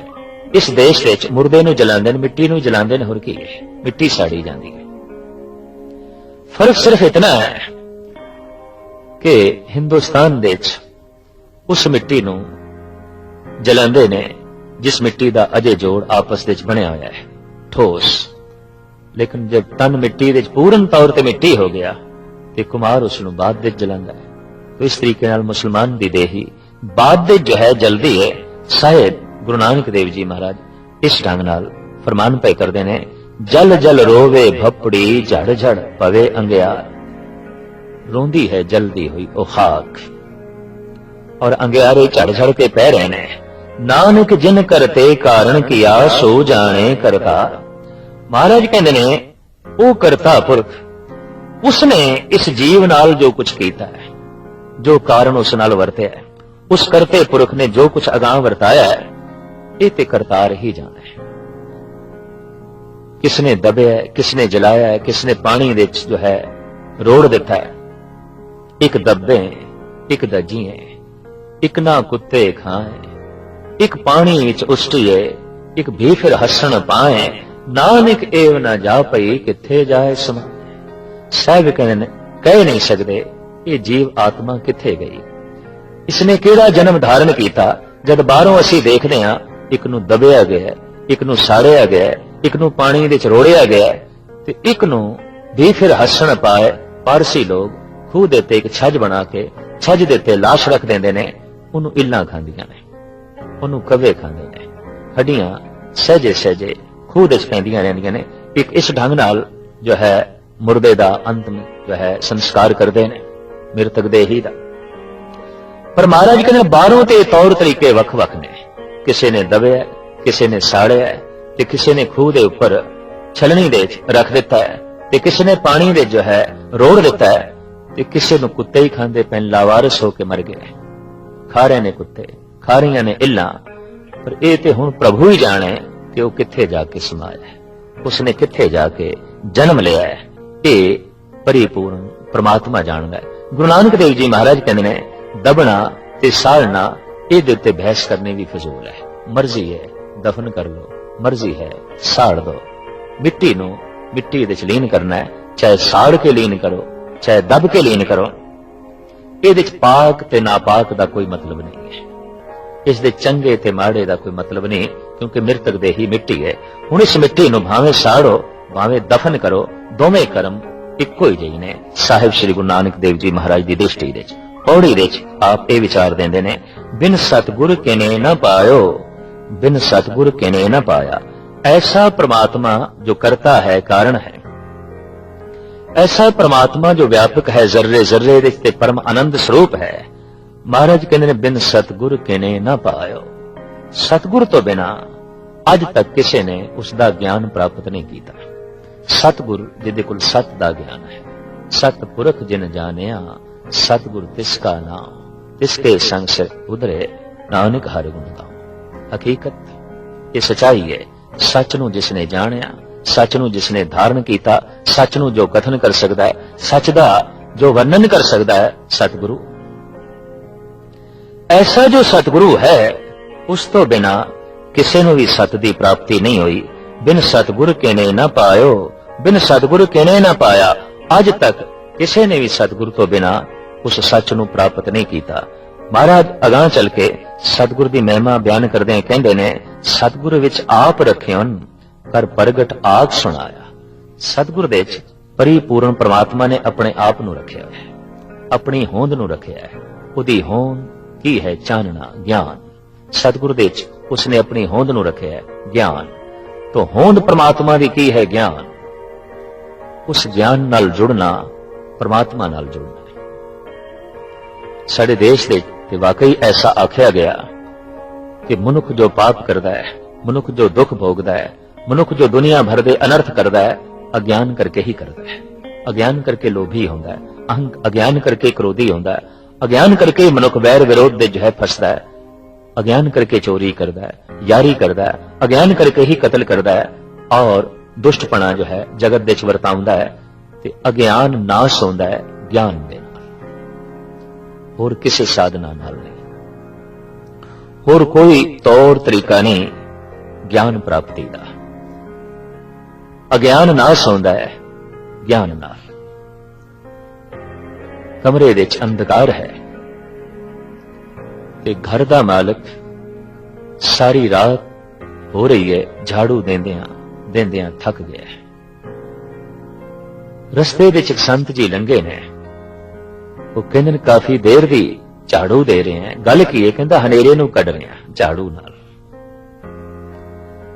ਇਸ ਦੇਸ਼ ਵਿੱਚ ਮੁਰਦੇ ਨੂੰ ਜਲਾਉਂਦੇ ਨੇ, ਮਿੱਟੀ ਨੂੰ ਜਲਾਉਂਦੇ ਨੇ, ਹੋਰ ਕੀ ਮਿੱਟੀ ਸਾੜੀ ਜਾਂਦੀ ਹੈ। ਫ਼ਰਕ ਸਿਰਫ ਇਤਨਾ ਹੈ ਕਿ ਹਿੰਦੁਸਤਾਨ ਵਿੱਚ ਉਸ ਮਿੱਟੀ ਨੂੰ ਜਲਾਉਂਦੇ ਨੇ, ਜਿਸ ਮਿੱਟੀ ਦਾ ਅਜੇ ਜੋੜ ਆਪਸ ਵਿੱਚ ਬਣਿਆ ਹੋਇਆ ਹੈ, ਠੋਸ। ਲੇਕਿਨ ਜਦ ਤਨ ਮਿੱਟੀ ਵਿੱਚ ਪੂਰਨ ਤੌਰ ਤੇ ਮਿੱਟੀ ਹੋ ਗਿਆ, ਤੇ ਕੁਮਾਰ ਉਸ ਨੂੰ ਬਾਅਦ ਵਿੱਚ ਜਲਾਉਂਦਾ ਹੈ। ਤੋ ਇਸ ਤਰੀਕੇ ਨਾਲ ਮੁਸਲਮਾਨ ਦੀ ਦੇਹੀ ਬਾਅਦ ਵਿੱਚ ਜੋ ਹੈ, ਜਲਦੀ ਹੈ। ਸ਼ਾਇਦ ਗੁਰੂ ਨਾਨਕ ਦੇਵ ਜੀ ਮਹਾਰਾਜ ਇਸ ਢੰਗ ਨਾਲ ਫਰਮਾਨ ਪਏ ਕਰਦੇ ਨੇ, ਜਲ ਜਲ ਰੋਵੇ ਭਪੜੀ, ਝੜ ਝੜ ਪਵੇ ਅੰਗਿਆਰ। ਰੋਂਦੀ ਹੈ ਜਲਦੀ ਹੋਈ ਉਹ ਖਾਕ। ਔਰ ਅੰਗਿਆਰੇ ਝੜ ਝੜ ਕੇ ਪੈ ਰਹੇ ਨੇ ਨਾਨਕ ਜਿਨ ਕਰਤੇ ਕਾਰਨ ਕੀਆ ਸੋ ਜਾਣੇ ਕਰਤਾ। ਮਹਾਰਾਜ ਕਹਿੰਦੇ ਨੇ ਉਹ ਕਰਤਾ ਪੁਰਖ ਉਸਨੇ ਇਸ ਜੀਵ ਨਾਲ ਜੋ ਕੁਝ ਕੀਤਾ ਹੈ ਜੋ ਕਾਰਨ ਉਸ ਨਾਲ ਵਰਤਿਆ ਹੈ ਉਸ ਕਰਤੇ ਪੁਰਖ ਨੇ ਜੋ ਕੁਝ ਅਗਾਹ ਵਰਤਾਇਆ ਹੈ ਇਹ ਤੇ ਕਰਤਾਰ ਹੀ ਜਾਣਾ। ਹੈ ਕਿਸਨੇ ਦਬਿਆ ਹੈ, ਕਿਸਨੇ ਜਲਾਇਆ ਹੈ, ਕਿਸਨੇ ਪਾਣੀ ਦੇ ਵਿੱਚ ਜੋ ਹੈ ਰੋੜ ਦਿੱਤਾ ਹੈ। ਇੱਕ ਦੱਬੇ, ਇੱਕ ਦਜੀਏ, ਇੱਕ ਨਾ ਕੁੱਤੇ ਖਾਏ, ਇੱਕ ਪਾਣੀ ਵਿੱਚ ਉਸਟੀਏ, ਇੱਕ ਵੀ ਫਿਰ ਹੱਸਣ ਪਾਏ, ਨਾਨਕ ਏਵ ਨਾ ਜਾ ਪਈ ਕਿੱਥੇ ਜਾਏ ਸਮਾ ਸਾਹਿਬ ਕਹਿਣ ਕਹਿ ਨਹੀਂ ਸਕਦੇ ਇਹ ਜੀਵ ਆਤਮਾ ਕਿੱਥੇ ਗਈ। ਇਸਨੇ ਕਿਹੜਾ ਜਨਮ ਧਾਰਨ ਕੀਤਾ? ਜਦ ਬਾਹਰੋਂ ਅਸੀਂ ਦੇਖਦੇ ਹਾਂ, ਇੱਕ ਨੂੰ ਦਬਿਆ ਗਿਆ, ਇੱਕ ਨੂੰ ਸਾੜਿਆ ਗਿਆ, ਇੱਕ ਨੂੰ ਪਾਣੀ ਦੇ ਚ ਰੋੜਿਆ ਗਿਆ, ਤੇ ਇੱਕ ਨੂੰ ਵੀ ਫਿਰ ਹੱਸਣ ਪਾਏ, ਪਾਰਸੀ ਲੋਕ ਖੂਹ ਦੇ ਉੱਤੇ ਇੱਕ ਛੱਜ ਬਣਾ ਕੇ, ਛੱਜ ਦੇ ਉੱਤੇ ਲਾਸ਼ ਰੱਖ ਦਿੰਦੇ ਨੇ, ਉਹਨੂੰ ਇੱਲਾਂ ਖਾਂਦੀਆਂ ਨੇ, ਉਹਨੂੰ ਕਵੇ ਖਾਂਦੇ ਨੇ। ਹੱਡੀਆਂ ਸਹਜੇ ਸਹਜੇ ਖੂਹ ਦੇ ਪੈਂਦੀਆਂ ਰਹਿੰਦੀਆਂ ਨੇ। ਇੱਕ ਇਸ ਢੰਗ ਨਾਲ ਜੋ ਹੈ, ਮੁਰਦੇ ਦਾ ਅੰਤਮ ਜੋ ਹੈ, ਸੰਸਕਾਰ ਕਰਦੇ ਨੇ, ਮ੍ਰਿਤਕ ਦੇਹੀ ਦਾ। ਪਰ ਮਹਾਰਾਜ ਕਹਿੰਦੇ ਬਾਹਰੋਂ ਤੇ ਤੌਰ ਤਰੀਕੇ ਵੱਖ-ਵੱਖ ਨੇ। ਕਿਸੇ ਨੇ ਦਬਿਆ ਕਿਸੇ ਨੇ ਸਾੜਿਆ ਤੇ ਕਿਸੇ ਨੇ ਖੂਹ ਦੇ ਉੱਪਰ ਛਲਣੀ ਦੇ ਰੱਖ ਦਿੱਤਾ ਹੈ, ਤੇ ਕਿਸੇ ਨੇ ਪਾਣੀ ਦੇ ਜੋ ਹੈ, ਰੋੜ ਦਿੱਤਾ ਹੈ। ਤੇ ਕਿਸੇ ਨੂੰ ਕੁੱਤੇ ਹੀ ਖਾਂਦੇ ਪੈਣ ਲਾਵਾਰਸ ਹੋ ਕੇ ਮਰ ਗਏ। ਖਾਰੇ ਨੇ ਕੁੱਤੇ, ਖਾਰੀਆਂ ਨੇ ਇੱਲਾਂ, ਪਰ ਇਹ ਤੇ ਹੁਣ ਪ੍ਰਭੂ ਹੀ ਜਾਣੇ ਕਿ ਉਹ ਕਿੱਥੇ ਜਾ ਕੇ ਸਮਾਇਆ ਹੈ ਉਸਨੇ ਕਿੱਥੇ ਜਾ ਕੇ ਜਨਮ ਲਿਆ ਹੈ? ਇਹ ਪਰਿਪੂਰਨ ਪ੍ਰਮਾਤਮਾ ਜਾਣਦਾ ਹੈ। ਗੁਰੂ ਨਾਨਕ ਦੇਵ ਜੀ ਮਹਾਰਾਜ ਕਹਿੰਦੇ ਨੇ, ਦਬਣਾ ਤੇ ਸਾੜਨਾ, ਇਹਦੇ ਉੱਤੇ ਬਹਿਸ ਕਰਨੀ ਵੀ ਫਜ਼ੂਲ ਹੈ। ਮਰਜ਼ੀ ਹੈ, ਦਫਨ ਕਰ ਲੋ ਮਰਜ਼ੀ ਹੈ, ਸਾੜ ਦੋ। ਮਿੱਟੀ ਨੂੰ ਮਿੱਟੀ ਦੇ ਚ ਲੀਨ ਕਰਨਾ ਹੈ। ਚਾਹੇ ਸਾੜ ਕੇ ਲੀਨ ਕਰੋ ਚਾਹੇ ਦੱਬ ਕੇ ਲੀਨ ਕਰੋ। ਇਹਦੇ ਚ ਪਾਕ ਤੇ ਨਾਪਾਕ ਦਾ ਕੋਈ ਮਤਲਬ ਨਹੀਂ ਹੈ। ਇਸ ਦੇ ਚੰਗੇ ਤੇ ਮਾੜੇ ਦਾ ਕੋਈ ਮਤਲਬ ਨਹੀਂ, ਕਿਉਂਕਿ ਮ੍ਰਿਤਕ ਦੇ ਹੀ ਮਿੱਟੀ ਹੈ। ਹੁਣ ਇਸ ਮਿੱਟੀ ਨੂੰ ਭਾਵੇਂ ਸਾੜੋ, ਭਾਵੇਂ ਦਫਨ ਕਰੋ, ਦੋਵੇਂ ਕਰਮ ਇੱਕੋ ਹੀ ਜਿਹੇ ਨੇ। ਸਾਹਿਬ ਸ੍ਰੀ ਗੁਰੂ ਨਾਨਕ ਦੇਵ ਜੀ ਮਹਾਰਾਜ ਦੀ ਦ੍ਰਿਸ਼ਟੀ ਦੇ ਵਿੱਚ ਪੌੜੀ ਦੇ ਵਿੱਚ ਆਪ ਇਹ ਵਿਚਾਰ ਦਿੰਦੇ ਨੇ, ਬਿਨ ਸਤਗੁਰ ਕਿਨੇ ਨਾ ਪਾਇਓ, ਬਿਨ ਸਤਗੁਰ ਕਿਨੇ ਨਾ ਪਾਇਆ। ਐਸਾ ਪ੍ਰਮਾਤਮਾ ਜੋ ਕਰਤਾ ਹੈ ਕਾਰਨ ਹੈ। ਐਸਾ ਪ੍ਰਮਾਤਮਾ ਜੋ ਵਿਆਪਕ ਹੈ ਜ਼ਰਰੇ ਜ਼ਰਰੇ ਦੇ ਤੇ ਪਰਮ ਆਨੰਦ ਸਰੂਪ ਹੈ ਮਹਾਰਾਜ ਕਹਿੰਦੇ ਨੇ ਬਿਨ ਸਤਗੁਰ ਕਿਨੇ ਨਾ ਪਾਇਓ ਸਤਗੁਰ ਤੋਂ ਬਿਨਾ ਅੱਜ ਤੱਕ ਕਿਸੇ ਨੇ ਉਸ ਦਾ ਗਿਆਨ ਪ੍ਰਾਪਤ ਨਹੀਂ ਕੀਤਾ ਸਤਗੁਰ ਜਿਹਦੇ ਕੋਲ ਸਤ ਦਾ ਗਿਆਨ ਹੈ ਸਤ ਪੁਰਖ ਜਿਨ ਜਾਣਿਆ ਸਤਗੁਰ ਤਿਸ ਕਾ ਨਾਮ ਤਿਸ ਕੇ ਸੰਗ ਸੇ ਉਧਰੇ ਨਾਨਕ ਹਰਿ ਗੁਣ ਗਾਉ ਹਕੀਕਤ ਇਹ ਸਚਾਈ ਹੈ ਸੱਚ ਨੂੰ ਜਿਸ ਨੇ ਜਾਣਿਆ ਸੱਚ ਨੂੰ ਜਿਸ ਨੇ ਧਾਰਨ ਕੀਤਾ, ਸੱਚ ਨੂੰ ਜੋ ਕਥਨ ਕਰ ਸਕਦਾ ਹੈ, ਸੱਚ ਦਾ ਜੋ ਵਰਣਨ ਕਰ ਸਕਦਾ ਹੈ, ਸਤਿਗੁਰੂ। ਐਸਾ ਜੋ ਸਤਿਗੁਰੂ ਹੈ, ਉਸ ਤੋਂ ਬਿਨਾ ਕਿਸੇ ਨੂੰ ਵੀ ਸਤ ਦੀ ਪ੍ਰਾਪਤੀ ਨਹੀਂ ਹੋਈ। ਬਿਨ ਸਤਿਗੁਰ ਕਿਨੇ ਨਾ ਪਾਇਓ, ਬਿਨ ਸਤਿਗੁਰ ਕਿਨੇ ਨਾ ਪਾਇਆ, ਅੱਜ ਤੱਕ ਕਿਸੇ ਨੇ ਵੀ ਸਤਿਗੁਰ ਤੋਂ ਬਿਨਾ ਉਸ ਸੱਚ ਨੂੰ ਪ੍ਰਾਪਤ ਨਹੀਂ ਕੀਤਾ। ਮਹਾਰਾਜ, ਅਗਾਹ ਚਲ ਕੇ ਸਤਿਗੁਰ ਦੀ ਮਹਿਮਾ ਬਿਆਨ ਕਰਦੇ ਕਹਿੰਦੇ ਨੇ, ਸਤਿਗੁਰ ਵਿੱਚ ਆਪ ਰਖਿਓਨ ਕਰ ਪ੍ਰਗਟ ਆਗ ਸੁਣਾਇਆ। ਸਤਿਗੁਰ ਦੇ ਵਿੱਚ ਪਰਿਪੂਰਨ ਪ੍ਰਮਾਤਮਾ ਨੇ ਆਪਣੇ ਆਪ ਨੂੰ ਰੱਖਿਆ ਹੈ, ਆਪਣੀ ਹੋਂਦ ਨੂੰ ਰੱਖਿਆ ਹੈ। ਉਹਦੀ ਹੋਂਦ ਕੀ ਹੈ ਚਾਨਣਾ, ਗਿਆਨ? ਸਤਿਗੁਰ ਦੇ ਵਿੱਚ ਉਸਨੇ ਆਪਣੀ ਹੋਂਦ ਨੂੰ ਰੱਖਿਆ ਹੈ, ਗਿਆਨ। ਤੋਂ ਹੋਂਦ ਪ੍ਰਮਾਤਮਾ ਦੀ ਕੀ ਹੈ ਗਿਆਨ? ਉਸ ਗਿਆਨ ਨਾਲ ਜੁੜਨਾ, ਪ੍ਰਮਾਤਮਾ ਨਾਲ ਜੁੜਨਾ ਹੈ। ਸਾਡੇ ਦੇਸ਼ ਦੇ ਤੇ ਵਾਕਈ ਐਸਾ ਆਖਿਆ ਗਿਆ ਕਿ ਮਨੁੱਖ ਜੋ ਪਾਪ ਕਰਦਾ ਹੈ, ਮਨੁੱਖ ਜੋ ਦੁੱਖ ਭੋਗਦਾ ਹੈ ਮਨੁੱਖ ਜੋ ਦੁਨੀਆ ਭਰ ਦੇ ਅਨਰਥ ਕਰਦਾ ਹੈ, ਅਗਿਆਨ ਕਰਕੇ ਹੀ ਕਰਦਾ ਹੈ। ਅਗਿਆਨ ਕਰਕੇ ਲੋਭੀ ਹੁੰਦਾ ਹੈ, ਅਹੰਕ ਅਗਿਆਨ ਕਰਕੇ ਕ੍ਰੋਧੀ ਹੁੰਦਾ ਹੈ। ਅਗਿਆਨ ਕਰਕੇ ਮਨੁੱਖ ਵੈਰ ਵਿਰੋਧ ਦੇ ਜੋ ਹੈ ਫਸਦਾ ਹੈ। ਅਗਿਆਨ ਕਰਕੇ ਚੋਰੀ ਕਰਦਾ ਹੈ, ਯਾਰੀ ਕਰਦਾ ਹੈ। ਅਗਿਆਨ ਕਰਕੇ ਹੀ ਕਤਲ ਕਰਦਾ ਹੈ ਔਰ ਦੁਸ਼ਟਪਣਾ ਜੋ ਹੈ, ਜਗਤ ਦੇ ਵਿੱਚ ਵਰਤਾਉਂਦਾ ਹੈ ਤੇ ਅਗਿਆਨ ਨਾਸ ਹੁੰਦਾ ਹੈ ਗਿਆਨ ਦੇ ਨਾਲ। ਹੋਰ ਕਿਸੇ ਸਾਧਨਾ ਨਾਲ ਨਹੀਂ। ਹੋਰ ਕੋਈ ਤੌਰ ਤਰੀਕਾ ਨਹੀਂ ਗਿਆਨ ਪ੍ਰਾਪਤੀ ਦਾ। ਅਗਿਆਨ ਨਾਸ ਹੁੰਦਾ ਹੈ, ਗਿਆਨ ਨਾਲ। ਕਮਰੇ ਵਿੱਚ ਅੰਧਕਾਰ ਹੈ ਤੇ ਘਰ ਦਾ ਮਾਲਕ ਸਾਰੀ ਰਾਤ ਹੋ ਰਹੀ ਹੈ, ਝਾੜੂ ਦਿੰਦਿਆਂ ਦਿੰਦਿਆਂ ਥੱਕ ਗਿਆ ਹੈ। ਰਸਤੇ ਵਿੱਚ ਇੱਕ ਸੰਤ ਜੀ ਲੰਘੇ ਨੇ। ਉਹ ਕਹਿੰਦੇ ਨੇ, ਕਾਫੀ ਦੇਰ ਦੀ ਝਾੜੂ ਦੇ ਰਹੇ ਆ ਗੱਲ ਕੀ ਹੈ? ਕਹਿੰਦਾ, ਹਨੇਰੇ ਨੂੰ ਕੱਢ ਰਹੇ ਆ ਝਾੜੂ ਨਾਲ।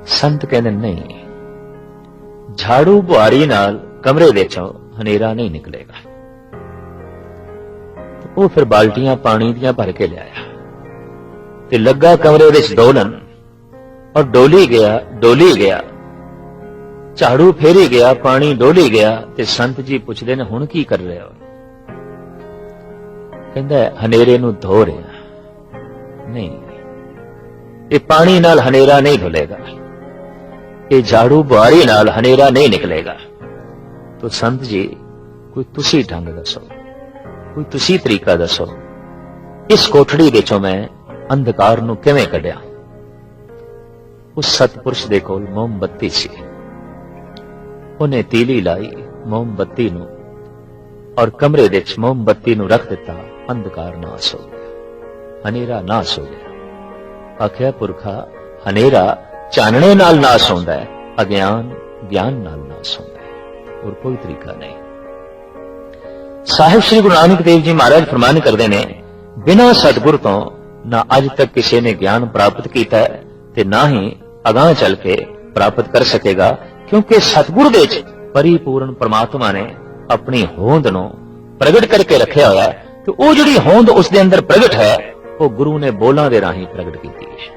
ਸੰਤ ਕਹਿੰਦੇ, ਨਹੀਂ ਝਾੜੂ ਬੁਹਾਰੀ ਨਾਲ ਕਮਰੇ ਵਿੱਚੋਂ ਹਨੇਰਾ ਨਹੀਂ ਨਿਕਲੇਗਾ। ਉਹ ਫਿਰ ਬਾਲਟੀਆਂ ਪਾਣੀ ਦੀਆਂ ਭਰ ਕੇ ਲਿਆਇਆ ਤੇ ਲੱਗਾ ਕਮਰੇ ਵਿੱਚ ਡੋਲਣ ਔਰ ਡੋਲੀ ਗਿਆ ਡੋਲੀ ਗਿਆ। ਝਾੜੂ ਫੇਰੀ ਗਿਆ, ਪਾਣੀ ਡੋਲੀ ਗਿਆ ਤੇ ਸੰਤ ਜੀ ਪੁੱਛਦੇ ਨੇ, ਹੁਣ ਕੀ ਕਰ ਰਹੇ ਹੋ? ਕਹਿੰਦਾ, ਹਨੇਰੇ ਨੂੰ ਧੋ ਰਿਹਾ। ਨਹੀਂ, ਇਹ ਪਾਣੀ ਨਾਲ ਹਨੇਰਾ ਨਹੀਂ ਧੁਲੇਗਾ। ਇਹ ਝਾੜੂ ਬੁਹਾਰੀ ਨਾਲ ਹਨੇਰਾ ਨਹੀਂ ਨਿਕਲੇਗਾ। ਤੋ ਸੰਤ ਜੀ, ਕੋਈ ਤੁਸੀਂ ਢੰਗ ਦੱਸੋ, ਕੋਈ ਤੁਸੀਂ ਤਰੀਕਾ ਦੱਸੋ, ਇਸ ਕੋਠੜੀ ਵਿੱਚੋਂ ਮੈਂ ਅੰਧਕਾਰ ਨੂੰ ਕਿਵੇਂ ਕੱਢਿਆ? ਉਸ ਸਤਪੁਰਸ਼ ਦੇ ਕੋਲ ਮੋਮਬੱਤੀ ਸੀ। ਉਹਨੇ ਤੀਲੀ ਲਾਈ ਮੋਮਬੱਤੀ ਨੂੰ ਔਰ ਕਮਰੇ ਵਿੱਚ ਮੋਮਬੱਤੀ ਨੂੰ ਰੱਖ ਦਿੱਤਾ, ਅੰਧਕਾਰ ਨਾਸ ਹੋ ਗਿਆ ਹਨੇਰਾ ਨਾਸ ਹੋ ਗਿਆ ਆਖਿਆ, ਪੁਰਖਾ, ਹਨੇਰਾ ਚਾਨਣੇ ਨਾਲ ਨਾਸ ਹੁੰਦਾ ਹੈ, ਅਗਿਆਨ, ਗਿਆਨ ਨਾਲ ਨਾਸ ਹੁੰਦਾ ਹੈ, ਹੋਰ ਕੋਈ ਤਰੀਕਾ ਨਹੀਂ। ਸਾਹਿਬ ਸ੍ਰੀ ਗੁਰੂ ਨਾਨਕ ਦੇਵ ਜੀ ਮਹਾਰਾਜ ਫਰਮਾਨ ਕਰਦੇ ਨੇ, ਬਿਨਾਂ ਸਤਿਗੁਰ ਤੋਂ ਨਾ ਅੱਜ ਤੱਕ ਕਿਸੇ ਨੇ ਗਿਆਨ ਪ੍ਰਾਪਤ ਕੀਤਾ ਤੇ ਨਾ ਹੀ ਅਗਾਹ ਚੱਲ ਕੇ ਪ੍ਰਾਪਤ ਕਰ ਸਕੇਗਾ, ਕਿਉਂਕਿ ਸਤਿਗੁਰ ਦੇ ਵਿੱਚ ਪਰਿਪੂਰਨ ਪ੍ਰਮਾਤਮਾ ਨੇ ਆਪਣੀ ਹੋਂਦ ਨੂੰ ਪ੍ਰਗਟ ਕਰਕੇ ਰੱਖਿਆ ਹੋਇਆ ਹੈ ਤੇ ਉਹ ਜਿਹੜੀ ਹੋਂਦ ਉਸ ਦੇ ਅੰਦਰ ਪ੍ਰਗਟ ਹੈ, ਉਹ ਗੁਰੂ ਨੇ ਬੋਲਾਂ ਦੇ ਰਾਹੀਂ ਪ੍ਰਗਟ ਕੀਤੀ ਹੈ।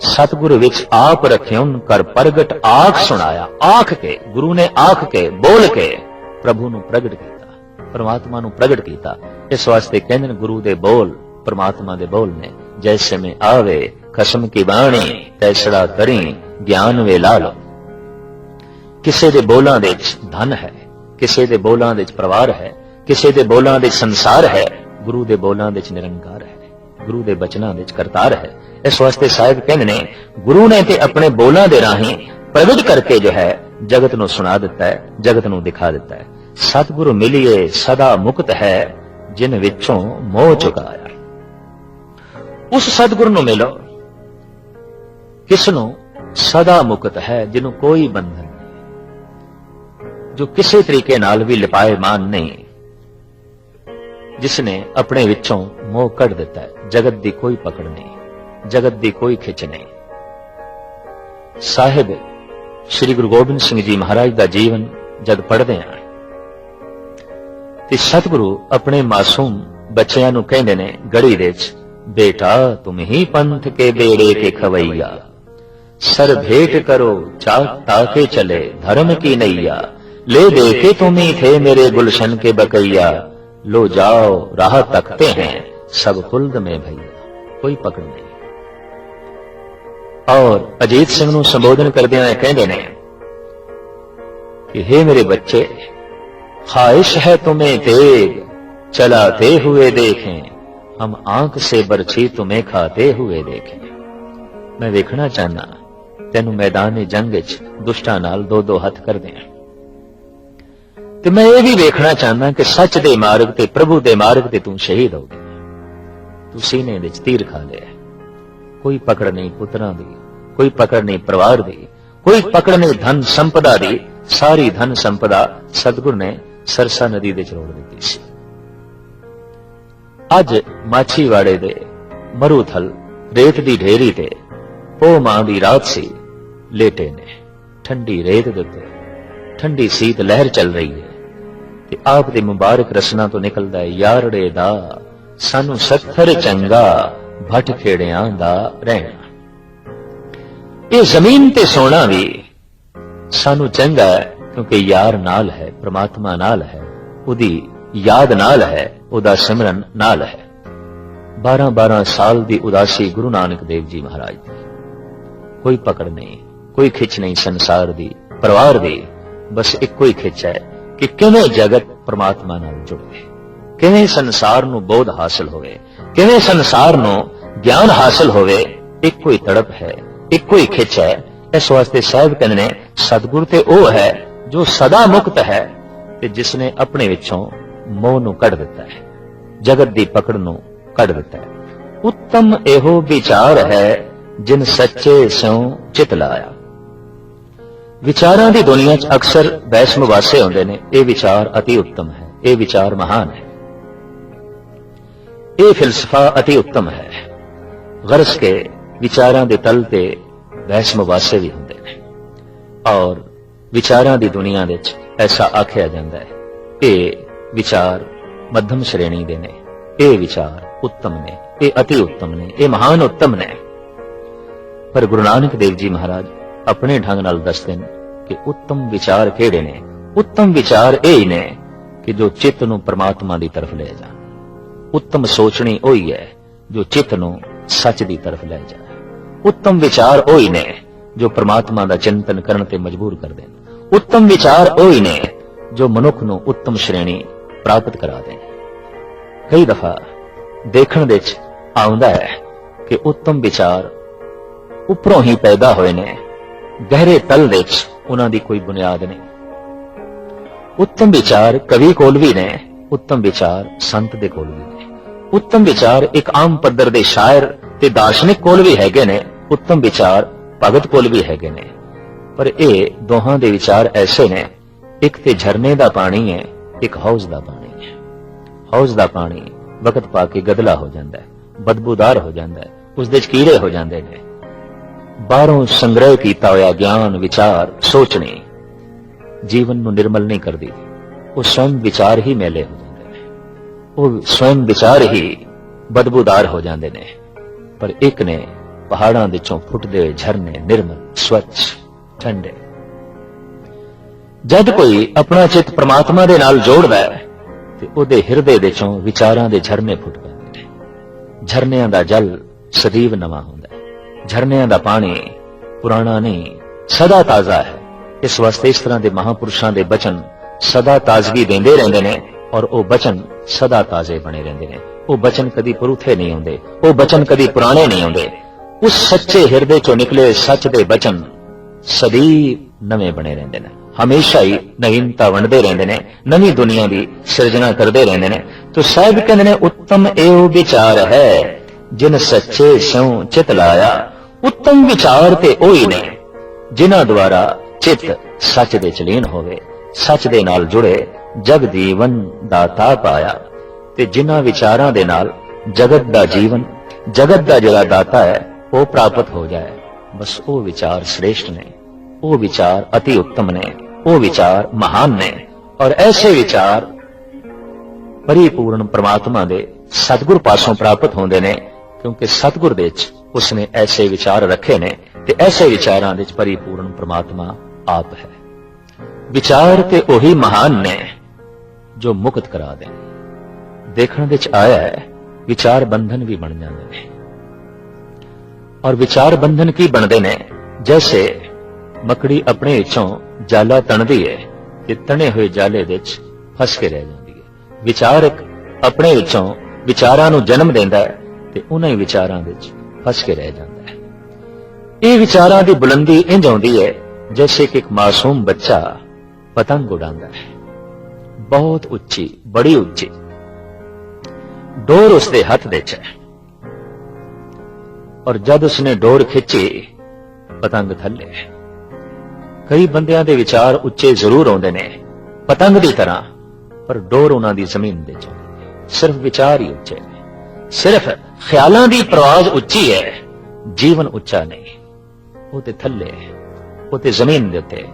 ਸਤਿਗੁਰ ਵਿੱਚ ਆਪ ਰਖਿਉਨ ਕਰ ਪ੍ਰਗਟ ਆਖ ਸੁਣਾਇਆ। ਆਖ ਕੇ, ਗੁਰੂ ਨੇ ਆਖ ਕੇ, ਬੋਲ ਕੇ ਪ੍ਰਭੂ ਨੂੰ ਪ੍ਰਗਟ ਕੀਤਾ, ਪਰਮਾਤਮਾ ਨੂੰ ਪ੍ਰਗਟ ਕੀਤਾ। ਇਸ ਵਾਸਤੇ ਕਹਿੰਦੇ ਨੇ, ਗੁਰੂ ਦੇ ਬੋਲ ਪਰਮਾਤਮਾ ਦੇ ਬੋਲ ਨੇ ਜੈਸੇ ਮੈਂ ਆਵੇ, ਖਸਮ ਕੀ ਬਾਣੀ, ਤੈਸੜਾ ਕਰੀ ਗਿਆਨ ਵੇ ਲਾ ਲੋ ਕਿਸੇ ਦੇ ਬੋਲਾਂ ਦੇ ਵਿੱਚ ਧਨ ਹੈ, ਕਿਸੇ ਦੇ ਬੋਲਾਂ ਦੇ ਵਿੱਚ ਪਰਿਵਾਰ ਹੈ, ਕਿਸੇ ਦੇ ਬੋਲਾਂ ਦੇ ਸੰਸਾਰ ਹੈ, ਗੁਰੂ ਦੇ ਬੋਲਾਂ ਦੇ ਵਿੱਚ ਨਿਰੰਕਾਰ ਹੈ। ਗੁਰੂ ਦੇ ਬਚਨਾਂ ਵਿੱਚ ਕਰਤਾਰ ਹੈ। ਇਸ ਵਾਸਤੇ ਸਾਹਿਬ ਕਹਿੰਦੇ ਨੇ, ਗੁਰੂ ਨੇ ਤੇ ਆਪਣੇ ਬੋਲਾਂ ਦੇ ਰਾਹੀਂ ਪ੍ਰਗਟ ਕਰਕੇ ਜੋ ਹੈ, ਜਗਤ ਨੂੰ ਸੁਣਾ ਦਿੱਤਾ ਹੈ, ਜਗਤ ਨੂੰ ਦਿਖਾ ਦਿੱਤਾ ਹੈ। ਸਤਿਗੁਰੂ ਮਿਲਿਏ, ਸਦਾ ਮੁਕਤ ਹੈ, ਜਿਨ ਵਿੱਚੋਂ ਮੋਹ ਚੁਕਾਇਆ। ਉਸ ਸਤਿਗੁਰ ਨੂੰ ਮਿਲੋ, ਕਿਸ ਨੂੰ? ਸਦਾ ਮੁਕਤ ਹੈ ਜਿਹਨੂੰ ਕੋਈ ਬੰਧਨ ਨਹੀਂ। ਜੋ ਕਿਸੇ ਤਰੀਕੇ ਨਾਲ ਵੀ ਲਿਪਾਏ ਮਾਨ ਨਹੀਂ ਜਿਸ ਨੇ ਆਪਣੇ ਵਿੱਚੋਂ ਮੋਹ ਕੱਢ ਦਿੱਤਾ ਹੈ ਜਗਤ ਦੀ ਕੋਈ ਪਕੜ ਨਹੀਂ ਜਗਤ ਦੀ ਕੋਈ ਖਿੱਚ ਨਹੀਂ ਸਾਹਿਬ ਸ੍ਰੀ ਗੁਰੂ ਗੋਬਿੰਦ ਸਿੰਘ ਜੀ ਮਹਾਰਾਜ ਦਾ ਜੀਵਨ ਜਦ ਪੜ੍ਹਦੇ ਹਾਂ ਤੇ ਸਤਿਗੁਰੂ ਆਪਣੇ ਮਾਸੂਮ ਬੱਚਿਆਂ ਨੂੰ ਕਹਿੰਦੇ ਨੇ ਗੜੀ ਦੇ ਵਿੱਚ ਬੇਟਾ ਤੁਮ ਹੀ ਪੰਥ ਕੇ ਬੇੜੇ ਕੇ ਖਵਈਆ ਸਰ ਭੇਟ ਕਰੋ ਚਾਕ ਤਾਕੇ ਚਲੇ धर्म की नैया ले देखे तुम ही थे मेरे गुलशन के बकैया लो जाओ राह तकते हैं सब खुल्द में भैया कोई पकड़ नहीं और ਅਜੀਤ ਸਿੰਘ ਨੂੰ ਸੰਬੋਧਨ ਕਰਦਿਆਂ ਇਹ ਕਹਿੰਦੇ ਨੇ ਕਿ हे मेरे बच्चे ख्वाहिश है तुम्हें तेग चलाते हुए देखें हम आंख से बरछी तुम्हें खाते हुए देखें ਮੈਂ ਵੇਖਣਾ ਚਾਹਨਾ ਤੈਨੂੰ ਮੈਦਾਨ ਜੰਗ ਵਿੱਚ ਦੁਸ਼ਟਾਂ ਨਾਲ ਦੋ ਦੋ ਹੱਥ ਕਰਦੇ ਆ ਤੇ ਮੈਂ ਇਹ ਵੀ ਵੇਖਣਾ ਚਾਹੁੰਦਾ ਕਿ ਸੱਚ ਦੇ ਮਾਰਗ ਤੇ ਪ੍ਰਭੂ ਦੇ ਮਾਰਗ ਤੇ ਤੂੰ ਸ਼ਹੀਦ ਹੋ ਗਿਆ। ਤੂੰ ਸੀਨੇ ਵਿੱਚ ਤੀਰ ਖਾ ਲਿਆ। ਕੋਈ ਪਕੜ ਨਹੀਂ ਪੁੱਤਰਾਂ ਦੀ, ਕੋਈ ਪਕੜ ਨਹੀਂ ਪਰਿਵਾਰ ਦੀ, ਕੋਈ ਪਕੜ ਨਹੀਂ ਧਨ ਸੰਪਦਾ ਦੀ, ਸਾਰੀ ਧਨ ਸੰਪਦਾ ਸਤਿਗੁਰ ਨੇ ਸਰਸਾ ਨਦੀ ਦੇ ਚੋੜ ਦਿੱਤੀ ਸੀ। ਅੱਜ ਮਾਛੀਵਾੜੇ ਦੇ ਮਰੂਥਲ ਰੇਤ ਦੀ ਢੇਰੀ ਤੇ ਉਹ ਮਾਂ ਦੀ ਰਾਤ ਸੀ। ਲੇਟੇ ਨੇ, ਠੰਡੀ ਰੇਤ ਦੇ ਉੱਤੇ, ਠੰਡੀ ਸੀਤ ਲਹਿਰ ਚੱਲ ਰਹੀ ਹੈ। ਤੇ ਆਪ ਦੇ ਮੁਬਾਰਕ ਰਸਨਾ ਤੋਂ ਨਿਕਲਦਾ ਹੈ ਯਾਰੜੇ ਦਾ, ਸਾਨੂੰ ਸੱਥਰ ਚੰਗਾ, ਭਟ ਖੇੜਿਆਂ ਦਾ ਰਹਿਣਾ। ਇਹ ਜ਼ਮੀਨ ਤੇ ਸੋਣਾ ਵੀ ਸਾਨੂੰ ਚੰਗਾ ਕਿਉਂਕਿ ਯਾਰ ਨਾਲ ਹੈ, ਪ੍ਰਮਾਤਮਾ ਨਾਲ ਹੈ, ਉਹਦੀ ਯਾਦ ਨਾਲ ਹੈ, ਉਹਦਾ ਸਿਮਰਨ ਨਾਲ ਹੈ। 12 12 ਸਾਲ ਦੀ ਉਦਾਸੀ ਗੁਰੂ ਨਾਨਕ ਦੇਵ ਜੀ ਮਹਾਰਾਜ ਦੀ। ਕੋਈ ਪਕੜ ਨਹੀਂ, ਕੋਈ ਖਿੱਚ ਨਹੀਂ ਸੰਸਾਰ ਦੀ, ਪਰਿਵਾਰ ਦੀ, ਬਸ ਇੱਕੋ ਹੀ ਖਿੱਚ ਹੈ। ਕਿ ਕਿਵੇਂ ਜਗਤ ਪ੍ਰਮਾਤਮਾ ਨਾਲ ਜੁੜੇ? ਕਿਵੇਂ ਸੰਸਾਰ ਨੂੰ ਬੋਧ ਹਾਸਲ ਹੋਵੇ? ਕਿਵੇਂ ਸੰਸਾਰ ਨੂੰ ਗਿਆਨ ਹਾਸਲ ਹੋਵੇ? ਇੱਕੋ ਹੀ ਤੜਪ ਹੈ, ਇੱਕੋ ਹੀ ਖਿੱਚ ਹੈ। ਇਸ ਵਾਸਤੇ ਸਾਹਿਬ ਕਹਿੰਦੇ ਨੇ, ਸਤਿਗੁਰ ਤੇ ਉਹ ਹੈ ਜੋ ਸਦਾ ਮੁਕਤ ਹੈ ਤੇ ਜਿਸ ਨੇ ਆਪਣੇ ਵਿੱਚੋਂ ਮੋਹ ਨੂੰ ਕੱਢ ਦਿੱਤਾ ਹੈ, ਜਗਤ ਦੀ ਪਕੜ ਨੂੰ ਕੱਢ ਦਿੱਤਾ ਹੈ। ਉੱਤਮ ਇਹੋ ਵਿਚਾਰ ਹੈ ਜਿਨ ਸੱਚੇ ਸਿਉ ਚਿਤ ਲਾਇਆ। ਵਿਚਾਰਾਂ ਦੀ ਦੁਨੀਆ 'ਚ ਅਕਸਰ ਵੈਸ਼ਮ ਵਾਸੇ ਹੁੰਦੇ ਨੇ। ਇਹ ਵਿਚਾਰ ਅਤੀ ਉੱਤਮ ਹੈ। ਇਹ ਵਿਚਾਰ ਮਹਾਨ ਹੈ। ਇਹ ਫਿਲਸਫਾ ਅਤੀ ਉੱਤਮ ਹੈ। ਗਰਸ ਕੇ ਵਿਚਾਰਾਂ ਦੇ ਤਲ ਤੇ ਵੈਸ਼ਮ ਵਾਸੇ ਵੀ ਹੁੰਦੇ ਨੇ। ਔਰ ਵਿਚਾਰਾਂ ਦੀ ਦੁਨੀਆ ਵਿੱਚ ਐਸਾ ਆਖਿਆ ਜਾਂਦਾ ਹੈ, ਇਹ ਵਿਚਾਰ ਮੱਧਮ ਸ਼੍ਰੇਣੀ ਦੇ ਨੇ। ਇਹ ਵਿਚਾਰ ਉੱਤਮ ਨੇ। ਇਹ ਅਤੀ ਉੱਤਮ ਨੇ। ਇਹ ਮਹਾਨ ਉੱਤਮ ਨੇ। ਪਰ ਗੁਰੂ ਨਾਨਕ ਦੇਵ ਜੀ ਮਹਾਰਾਜ ਆਪਣੇ ਢੰਗ ਨਾਲ ਦੱਸਦੇ ਨੇ ਕਿ ਉੱਤਮ ਵਿਚਾਰ ਕਿਹੜੇ ਨੇ? ਉੱਤਮ ਵਿਚਾਰ ਇਹ ਹੀ ਨੇ ਕਿ ਜੋ ਚਿੱਤ ਨੂੰ ਪ੍ਰਮਾਤਮਾ ਦੀ ਤਰਫ ਲੈ ਜਾਣ। ਉੱਤਮ ਸੋਚਣੀ ਉਹੀ ਹੈ ਜੋ ਚਿੱਤ ਨੂੰ ਸੱਚ ਦੀ ਤਰਫ ਲੈ ਜਾਏ ਉੱਤਮ ਵਿਚਾਰ ਉਹੀ ਨੇ ਜੋ ਪ੍ਰਮਾਤਮਾ ਦਾ ਚਿੰਤਨ ਕਰਨ ਤੇ ਮਜਬੂਰ ਕਰਦੇ ਨੇ। ਉੱਤਮ ਵਿਚਾਰ ਉਹੀ ਨੇ ਜੋ ਮਨੁੱਖ ਨੂੰ ਉੱਤਮ ਸ਼੍ਰੇਣੀ ਪ੍ਰਾਪਤ ਕਰਾ ਦੇਣ ਕਈ ਦਫਾ ਦੇਖਣ ਵਿੱਚ ਆਉਂਦਾ ਹੈ ਕਿ ਉੱਤਮ ਵਿਚਾਰ ਉੱਪਰੋਂ ਹੀ ਪੈਦਾ ਹੋਏ ਨੇ ਗਹਿਰੇ ਤਲ ਦੇ ਵਿੱਚ ਉਹਨਾਂ ਦੀ ਕੋਈ ਬੁਨਿਆਦ ਨਹੀਂ। ਉੱਤਮ ਵਿਚਾਰ ਕਵੀ ਕੋਲ ਵੀ ਨੇ, ਉੱਤਮ ਵਿਚਾਰ ਸੰਤ ਦੇ ਕੋਲ ਵੀ ਨੇ। ਉੱਤਮ ਵਿਚਾਰ ਇੱਕ ਆਮ ਪੱਧਰ ਦੇ ਸ਼ਾਇਰ ਤੇ ਦਾਰਸ਼ਨਿਕ ਕੋਲ ਵੀ ਹੈਗੇ ਨੇ, ਉੱਤਮ ਵਿਚਾਰ ਭਗਤ ਕੋਲ ਵੀ ਹੈਗੇ ਨੇ। ਪਰ ਇਹ ਦੋਹਾਂ ਦੇ ਵਿਚਾਰ ਐਸੇ ਨੇ, ਇੱਕ ਤੇ ਝਰਨੇ ਦਾ ਪਾਣੀ ਹੈ, ਇੱਕ ਹੌਜ਼ ਦਾ ਪਾਣੀ ਹੈ। ਹੌਜ਼ ਦਾ ਪਾਣੀ ਵਕਤ ਪਾ ਕੇ ਗਦਲਾ ਹੋ ਜਾਂਦਾ ਹੈ, ਬਦਬੂਦਾਰ ਹੋ ਜਾਂਦਾ ਹੈ ਉਸ ਦੇ ਚ ਕੀੜੇ ਹੋ ਜਾਂਦੇ ਨੇ। ਬਾਹਰੋਂ ਸੰਗ੍ਰਹਿ ਕੀਤਾ ਹੋਇਆ ਗਿਆਨ, ਵਿਚਾਰ, ਸੋਚਣੀ ਜੀਵਨ ਨੂੰ ਨਿਰਮਲ ਨਹੀਂ ਕਰਦੀ। ਉਹ ਸਵੈਮ ਵਿਚਾਰ ਹੀ ਮੈਲੇ ਹੋ ਜਾਂਦੇ ਨੇ। ਉਹ ਸਵੈਮ ਵਿਚਾਰ ਹੀ ਬਦਬੂਦਾਰ ਹੋ ਜਾਂਦੇ ਨੇ। ਪਰ ਇੱਕ ਨੇ ਪਹਾੜਾਂ ਦੇ ਚੋਂ ਫੁੱਟਦੇ ਹੋਏ ਝਰਨੇ ਨਿਰਮਲ, ਸਵੱਛ, ਠੰਡੇ। ਜਦ ਕੋਈ ਆਪਣਾ ਚਿੱਤ ਪ੍ਰਮਾਤਮਾ ਦੇ ਨਾਲ ਜੋੜਦਾ ਹੈ, ਤੇ ਉਹਦੇ ਹਿਰਦੇ ਦੇ ਚੋਂ ਵਿਚਾਰਾਂ ਦੇ ਝਰਨੇ ਫੁੱਟ ਪੈਂਦੇ ਨੇ। ਝਰਨਿਆਂ ਦਾ ਜਲ ਸਦੀਵ ਨਵਾਂ ਹੁੰਦਾ ਹੈ। ਝਰਨਿਆਂ ਦਾ ਪਾਣੀ ਪੁਰਾਣਾ ਨਹੀਂ, ਸਦਾ ਤਾਜ਼ਾ ਹੈ। ਇਸ ਵਾਸਤੇ ਇਸ ਤਰ੍ਹਾਂ ਦੇ ਮਹਾਪੁਰਸ਼ਾਂ ਦੇ ਬਚਨ ਸਦਾ ਤਾਜ਼ਗੀ ਦਿੰਦੇ ਰਹਿੰਦੇ ਨੇ ਔਰ ਉਹ ਬਚਨ ਸਦਾ ਤਾਜ਼ੇ ਬਣੇ ਰਹਿੰਦੇ ਨੇ। ਉਹ ਬਚਨ ਕਦੀ ਪਰੂਥੇ ਨਹੀਂ ਹੁੰਦੇ, ਉਹ ਬਚਨ ਕਦੀ ਪੁਰਾਣੇ ਨਹੀਂ ਹੁੰਦੇ। ਉਸ ਸੱਚੇ ਹਿਰਦੇ ਚੋਂ ਨਿਕਲੇ ਸੱਚ ਦੇ ਬਚਨ ਸਦੀਵ ਨਵੇਂ ਬਣੇ ਰਹਿੰਦੇ ਨੇ। ਹਮੇਸ਼ਾ ਹੀ ਨਵੀਨਤਾ ਵੰਡਦੇ ਰਹਿੰਦੇ ਨੇ, ਨਵੀਂ ਦੁਨੀਆ ਦੀ ਸਿਰਜਣਾ ਕਰਦੇ ਰਹਿੰਦੇ ਨੇ। ਤੋ ਸਾਹਿਬ ਕਹਿੰਦੇ ਨੇ, ਉੱਤਮ ਇਹੋ ਵਿਚਾਰ ਹੈ, ਜਿਨ ਸੱਚੇ ਸਿਉ ਚਿਤ ਲਾਇਆ ਉੱਤਮ ਵਿਚਾਰ ਤੇ ਉਹੀ ਨੇ, ਜਿਨ੍ਹਾਂ ਦੁਆਰਾ ਚਿੱਤ ਸੱਚ ਦੇ ਚਲੀਨ ਹੋਵੇ, ਸੱਚ ਦੇ ਨਾਲ ਜੁੜੇ ਜਗ ਜੀਵਨ ਦਾਤਾ ਪਾਇਆ ਤੇ ਜਿਨ੍ਹਾਂ ਵਿਚਾਰਾਂ ਦੇ ਨਾਲ ਜਗਤ ਦਾ ਜੀਵਨ, ਜਗਤ ਦਾ ਜਿਹੜਾ ਦਾਤਾ ਹੈ, ਉਹ ਪ੍ਰਾਪਤ ਹੋ ਜਾਏ। ਬਸ ਉਹ ਵਿਚਾਰ ਸ੍ਰੇਸ਼ਟ ਨੇ, ਉਹ ਵਿਚਾਰ ਅਤੀ ਉੱਤਮ ਨੇ, ਉਹ ਵਿਚਾਰ ਮਹਾਨ ਨੇ, ਔਰ ਐਸੇ ਵਿਚਾਰ ਪਰਿਪੂਰਨ ਪ੍ਰਮਾਤਮਾ ਦੇ ਸਤਿਗੁਰ ਪਾਸੋਂ ਪ੍ਰਾਪਤ ਹੁੰਦੇ ਨੇ ਕਿਉਂਕਿ ਸਤਿਗੁਰ ਦੇ ਵਿੱਚ ਉਸਨੇ ਐਸੇ ਵਿਚਾਰ ਰੱਖੇ ਨੇ ਤੇ ਐਸੇ ਵਿਚਾਰਾਂ ਦੇ ਵਿੱਚ ਪਰਿਪੂਰਨ ਪ੍ਰਮਾਤਮਾ ਆਪ ਹੈ। ਵਿਚਾਰ ਤੇ ਉਹੀ ਮਹਾਨ ਨੇ ਜੋ ਮੁਕਤ ਕਰਾ ਦੇਣ। ਦੇਖਣ ਵਿੱਚ ਆਇਆ ਹੈ, ਵਿਚਾਰ ਬੰਧਨ ਵੀ ਬਣ ਜਾਂਦੇ ਨੇ। ਔਰ ਵਿਚਾਰ ਬੰਧਨ ਕੀ ਬਣਦੇ ਨੇ? ਜੈਸੇ ਮੱਕੜੀ ਆਪਣੇ ਵਿੱਚੋਂ ਜਾਲਾ ਤਣਦੀ ਹੈ ਤੇ ਤਣੇ ਹੋਏ ਜਾਲੇ ਵਿੱਚ ਫਸ ਕੇ ਰਹਿ ਜਾਂਦੀ ਹੈ। ਵਿਚਾਰਕ ਆਪਣੇ ਵਿੱਚੋਂ ਵਿਚਾਰਾਂ ਨੂੰ ਜਨਮ ਦਿੰਦਾ ਹੈ ਤੇ ਉਹਨਾਂ ਹੀ ਵਿਚਾਰਾਂ ਵਿੱਚ ਫਸ ਕੇ ਰਹਿ ਜਾਂਦਾ ਹੈ। ਇਹ ਵਿਚਾਰਾਂ ਦੀ ਬੁਲੰਦੀ ਇੰਜ ਆਉਂਦੀ ਹੈ, ਜੈਸੇ ਕਿ ਇੱਕ ਮਾਸੂਮ ਬੱਚਾ ਪਤੰਗ ਉਡਾਉਂਦਾ ਹੈ। ਬਹੁਤ ਉੱਚੀ, ਬੜੀ ਉੱਚੀ। ਡੋਰ ਉਸਦੇ ਹੱਥ ਵਿੱਚ ਹੈ। ਔਰ ਜਦ ਉਸਨੇ ਡੋਰ ਖਿੱਚੀ, ਪਤੰਗ ਥੱਲੇ ਕਈ ਬੰਦਿਆਂ ਦੇ ਵਿਚਾਰ ਉੱਚੇ ਜ਼ਰੂਰ ਆਉਂਦੇ ਨੇ, ਪਤੰਗ ਦੀ ਤਰ੍ਹਾਂ, ਪਰ ਡੋਰ ਉਹਨਾਂ ਦੀ ਜ਼ਮੀਨ ਦੇ ਚ ਸਿਰਫ ਵਿਚਾਰ ਹੀ ਉੱਚੇ ਨੇ। ਸਿਰਫ ਖਿਆਲਾਂ ਦੀ ਪ੍ਰਵਾਜ਼ ਉੱਚੀ ਹੈ, ਜੀਵਨ ਉੱਚਾ ਨਹੀਂ। ਉਹ ਤੇ ਥੱਲੇ ਹੈ, ਉਹ ਤੇ ਜ਼ਮੀਨ ਦੇ ਉੱਤੇ।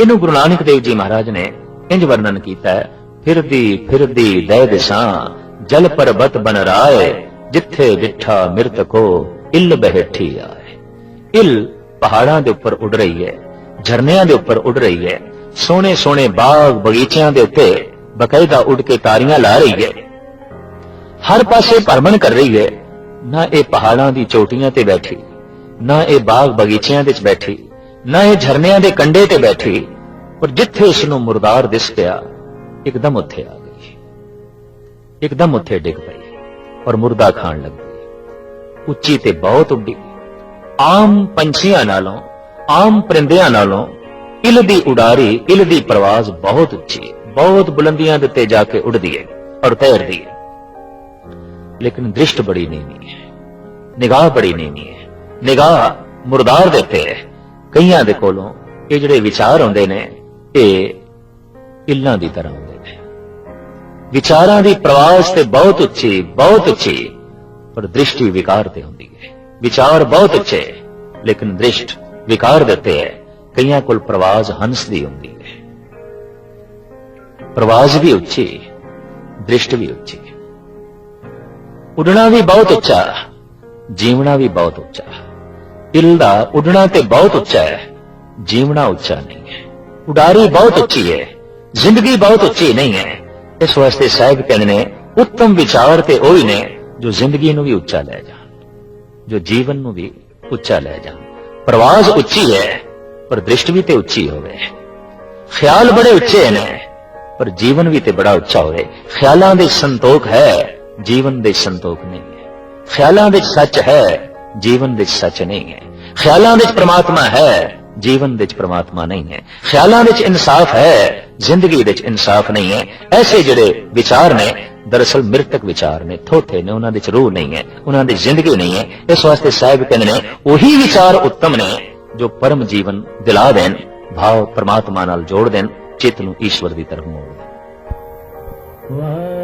ਇਹਨੂੰ ਗੁਰੂ ਨਾਨਕ ਦੇਵ ਜੀ ਮਹਾਰਾਜ ਨੇ ਇੰਜ ਵਰਣਨ ਕੀਤਾ ਹੈ, ਫਿਰਦੀ ਫਿਰਦੀ ਦੈ ਦਿਸਾਂ, ਜਲ ਪਰਬਤ ਬਨ ਰਾਏ, ਜਿੱਥੇ ਡਿਠਾ ਮਿਰਤਕੋ ਇੱਲ ਬਹਿਠੀ ਆਏ। ਇੱਲ ਪਹਾੜਾਂ ਦੇ ਉੱਪਰ ਉੱਡ ਰਹੀ ਹੈ, ਝਰਨਿਆਂ ਦੇ ਉੱਪਰ ਉੱਡ ਰਹੀ ਹੈ ਸੋਹਣੇ ਸੋਹਣੇ ਬਾਗ ਬਗੀਚਿਆਂ ਦੇ ਉੱਤੇ ਬਕਾਇਦਾ ਉੱਡ ਕੇ ਤਾਰੀਆਂ ਲਾ ਰਹੀ ਹੈ। ਹਰ ਪਾਸੇ ਭਰਮਣ ਕਰ ਰਹੀ ਹੈ ਨਾ ਇਹ ਪਹਾੜਾਂ ਦੀ ਚੋਟੀਆਂ ਤੇ ਬੈਠੀ, ਨਾ ਇਹ ਬਾਗ ਬਗੀਚਿਆਂ ਵਿੱਚ ਬੈਠੀ, ਨਾ ਇਹ ਝਰਨਿਆਂ ਦੇ ਕੰਢੇ ਤੇ ਬੈਠੀ, ਪਰ ਜਿੱਥੇ ਉਸ ਨੂੰ ਮੁਰਦਾਰ ਦਿਸ ਪਿਆ, ਇੱਕਦਮ ਉੱਥੇ ਆ ਗਈ। ਇੱਕਦਮ ਉੱਥੇ ਡਿੱਗ ਪਈ ਔਰ ਮੁਰਦਾ ਖਾਣ ਲੱਗ। ਗਈ ਉੱਚੀ ਤੇ ਬਹੁਤ ਉੱਡੀ। ਆਮ ਪੰਛੀਆਂ ਨਾਲੋਂ, ਆਮ ਪਰਿੰਦਿਆਂ ਨਾਲੋਂ ਇਲ ਦੀ ਉਡਾਰੀ, ਇਲ ਦੀ ਪ੍ਰਵਾਜ਼ ਬਹੁਤ ਉੱਚੀ, ਬਹੁਤ ਬੁਲੰਦੀਆਂ ਦੇ ਉੱਤੇ ਜਾ ਕੇ ਉੱਡਦੀ ਹੈ ਔਰ ਤੈਰਦੀ ਹੈ। ਲੇਕਿਨ ਦ੍ਰਿਸ਼ਟ ਬੜੀ ਨੀਵੀਂ ਹੈ ਨਿਗਾਹ ਬੜੀ ਨੀਵੀਂ ਹੈ ਨਿਗਾਹ ਮੁਰਦਾਰ ਦੇ ਉੱਤੇ ਹੈ ਕਈਆਂ ਦੇ ਕੋਲੋਂ ਇਹ ਜਿਹੜੇ ਵਿਚਾਰ ਆਉਂਦੇ ਨੇ ਇਹ ਇੱਲਾਂ ਦੀ ਤਰ੍ਹਾਂ ਹੁੰਦੇ ਨੇ ਵਿਚਾਰਾਂ ਦੀ ਪ੍ਰਵਾਸ ਤੇ ਬਹੁਤ ਉੱਚੀ ਬਹੁਤ ਉੱਚੀ ਪਰ ਦ੍ਰਿਸ਼ਟੀ ਵਿਕਾਰ ਤੇ ਹੁੰਦੀ ਹੈ ਵਿਚਾਰ ਬਹੁਤ ਉੱਚੇ ਲੇਕਿਨ ਦ੍ਰਿਸ਼ਟ ਵਿਕਾਰ ਦੇ ਉੱਤੇ ਹੈ ਕਈਆਂ ਕੋਲ ਪ੍ਰਵਾਸ ਹੰਸ ਦੀ ਹੁੰਦੀ ਹੈ ਪ੍ਰਵਾਸ ਵੀ ਉੱਚੀ ਦ੍ਰਿਸ਼ਟ ਵੀ ਉੱਚੀ ਉੱਡਣਾ ਵੀ ਬਹੁਤ ਉੱਚਾ ਜੀਵਣਾ ਵੀ ਬਹੁਤ ਉੱਚਾ ਦਿਲ ਦਾ ਉੱਡਣਾ ਤੇ ਬਹੁਤ ਉੱਚਾ ਹੈ, ਜੀਵਣਾ ਉੱਚਾ ਨਹੀਂ ਹੈ। ਉਡਾਰੀ ਬਹੁਤ ਉੱਚੀ ਹੈ, ਜ਼ਿੰਦਗੀ ਬਹੁਤ ਉੱਚੀ ਨਹੀਂ ਹੈ। ਇਸ ਵਾਸਤੇ ਸਾਹਿਬ ਕਹਿੰਦੇ ਨੇ, ਉੱਤਮ ਵਿਚਾਰ ਤੇ ਉਹੀ ਨੇ ਜੋ ਜ਼ਿੰਦਗੀ ਨੂੰ ਵੀ ਉੱਚਾ ਲੈ ਜਾਣ, ਜੋ ਜੀਵਨ ਨੂੰ ਵੀ ਉੱਚਾ ਲੈ ਜਾਣ। ਪ੍ਰਵਾਸ ਉੱਚੀ ਹੈ, ਪਰ ਦ੍ਰਿਸ਼ਟ ਵੀ ਤੇ ਉੱਚੀ ਹੋਵੇ। ਖਿਆਲ ਬੜੇ ਉੱਚੇ ਨੇ, ਪਰ ਜੀਵਨ ਵੀ ਤੇ ਬੜਾ ਉੱਚਾ ਹੋਵੇ। ਖਿਆਲਾਂ ਦੇ ਸੰਤੋਖ ਹੈ ਜੀਵਨ ਦੇ ਸੰਤੋਖ ਨਹੀਂ ਹੈ। ਖਿਆਲਾਂ ਵਿੱਚ ਸੱਚ ਹੈ, ਜੀਵਨ ਵਿੱਚ ਸੱਚ ਨਹੀਂ ਹੈ। ਖਿਆਲਾਂ ਵਿੱਚ ਪ੍ਰਮਾਤਮਾ ਹੈ, ਜੀਵਨ ਵਿੱਚ ਪ੍ਰਮਾਤਮਾ ਨਹੀਂ ਹੈ। ਖਿਆਲਾਂ ਵਿੱਚ ਇਨਸਾਫ ਹੈ, ਜ਼ਿੰਦਗੀ ਵਿੱਚ ਇਨਸਾਫ ਨਹੀਂ ਹੈ। ਐਸੇ ਜਿਹੜੇ ਵਿਚਾਰ ਨੇ, ਦਰਅਸਲ ਮਿਰਤਕ ਵਿਚਾਰ ਨੇ ਥੋਥੇ ਨੇ, ਉਹਨਾਂ ਦੇ ਵਿੱਚ ਰੂਹ ਨਹੀਂ ਹੈ, ਉਹਨਾਂ ਦੀ ਜ਼ਿੰਦਗੀ ਨਹੀਂ ਹੈ। ਇਸ ਵਾਸਤੇ ਸਾਹਿਬ ਕਹਿੰਦੇ ਨੇ, ਉਹੀ ਵਿਚਾਰ ਉੱਤਮ ਨੇ, ਜੋ ਪਰਮ ਜੀਵਨ ਦਿਲਾ ਦੇਣ, ਭਾਵ ਪ੍ਰਮਾਤਮਾ ਨਾਲ ਜੋੜ ਦੇਣ, ਚਿੱਤ ਨੂੰ ਈਸ਼ਵਰ ਦੀ ਤਰਫ ਮੋੜ ਦੇਣ। ਵਾਹਿਗੁਰੂ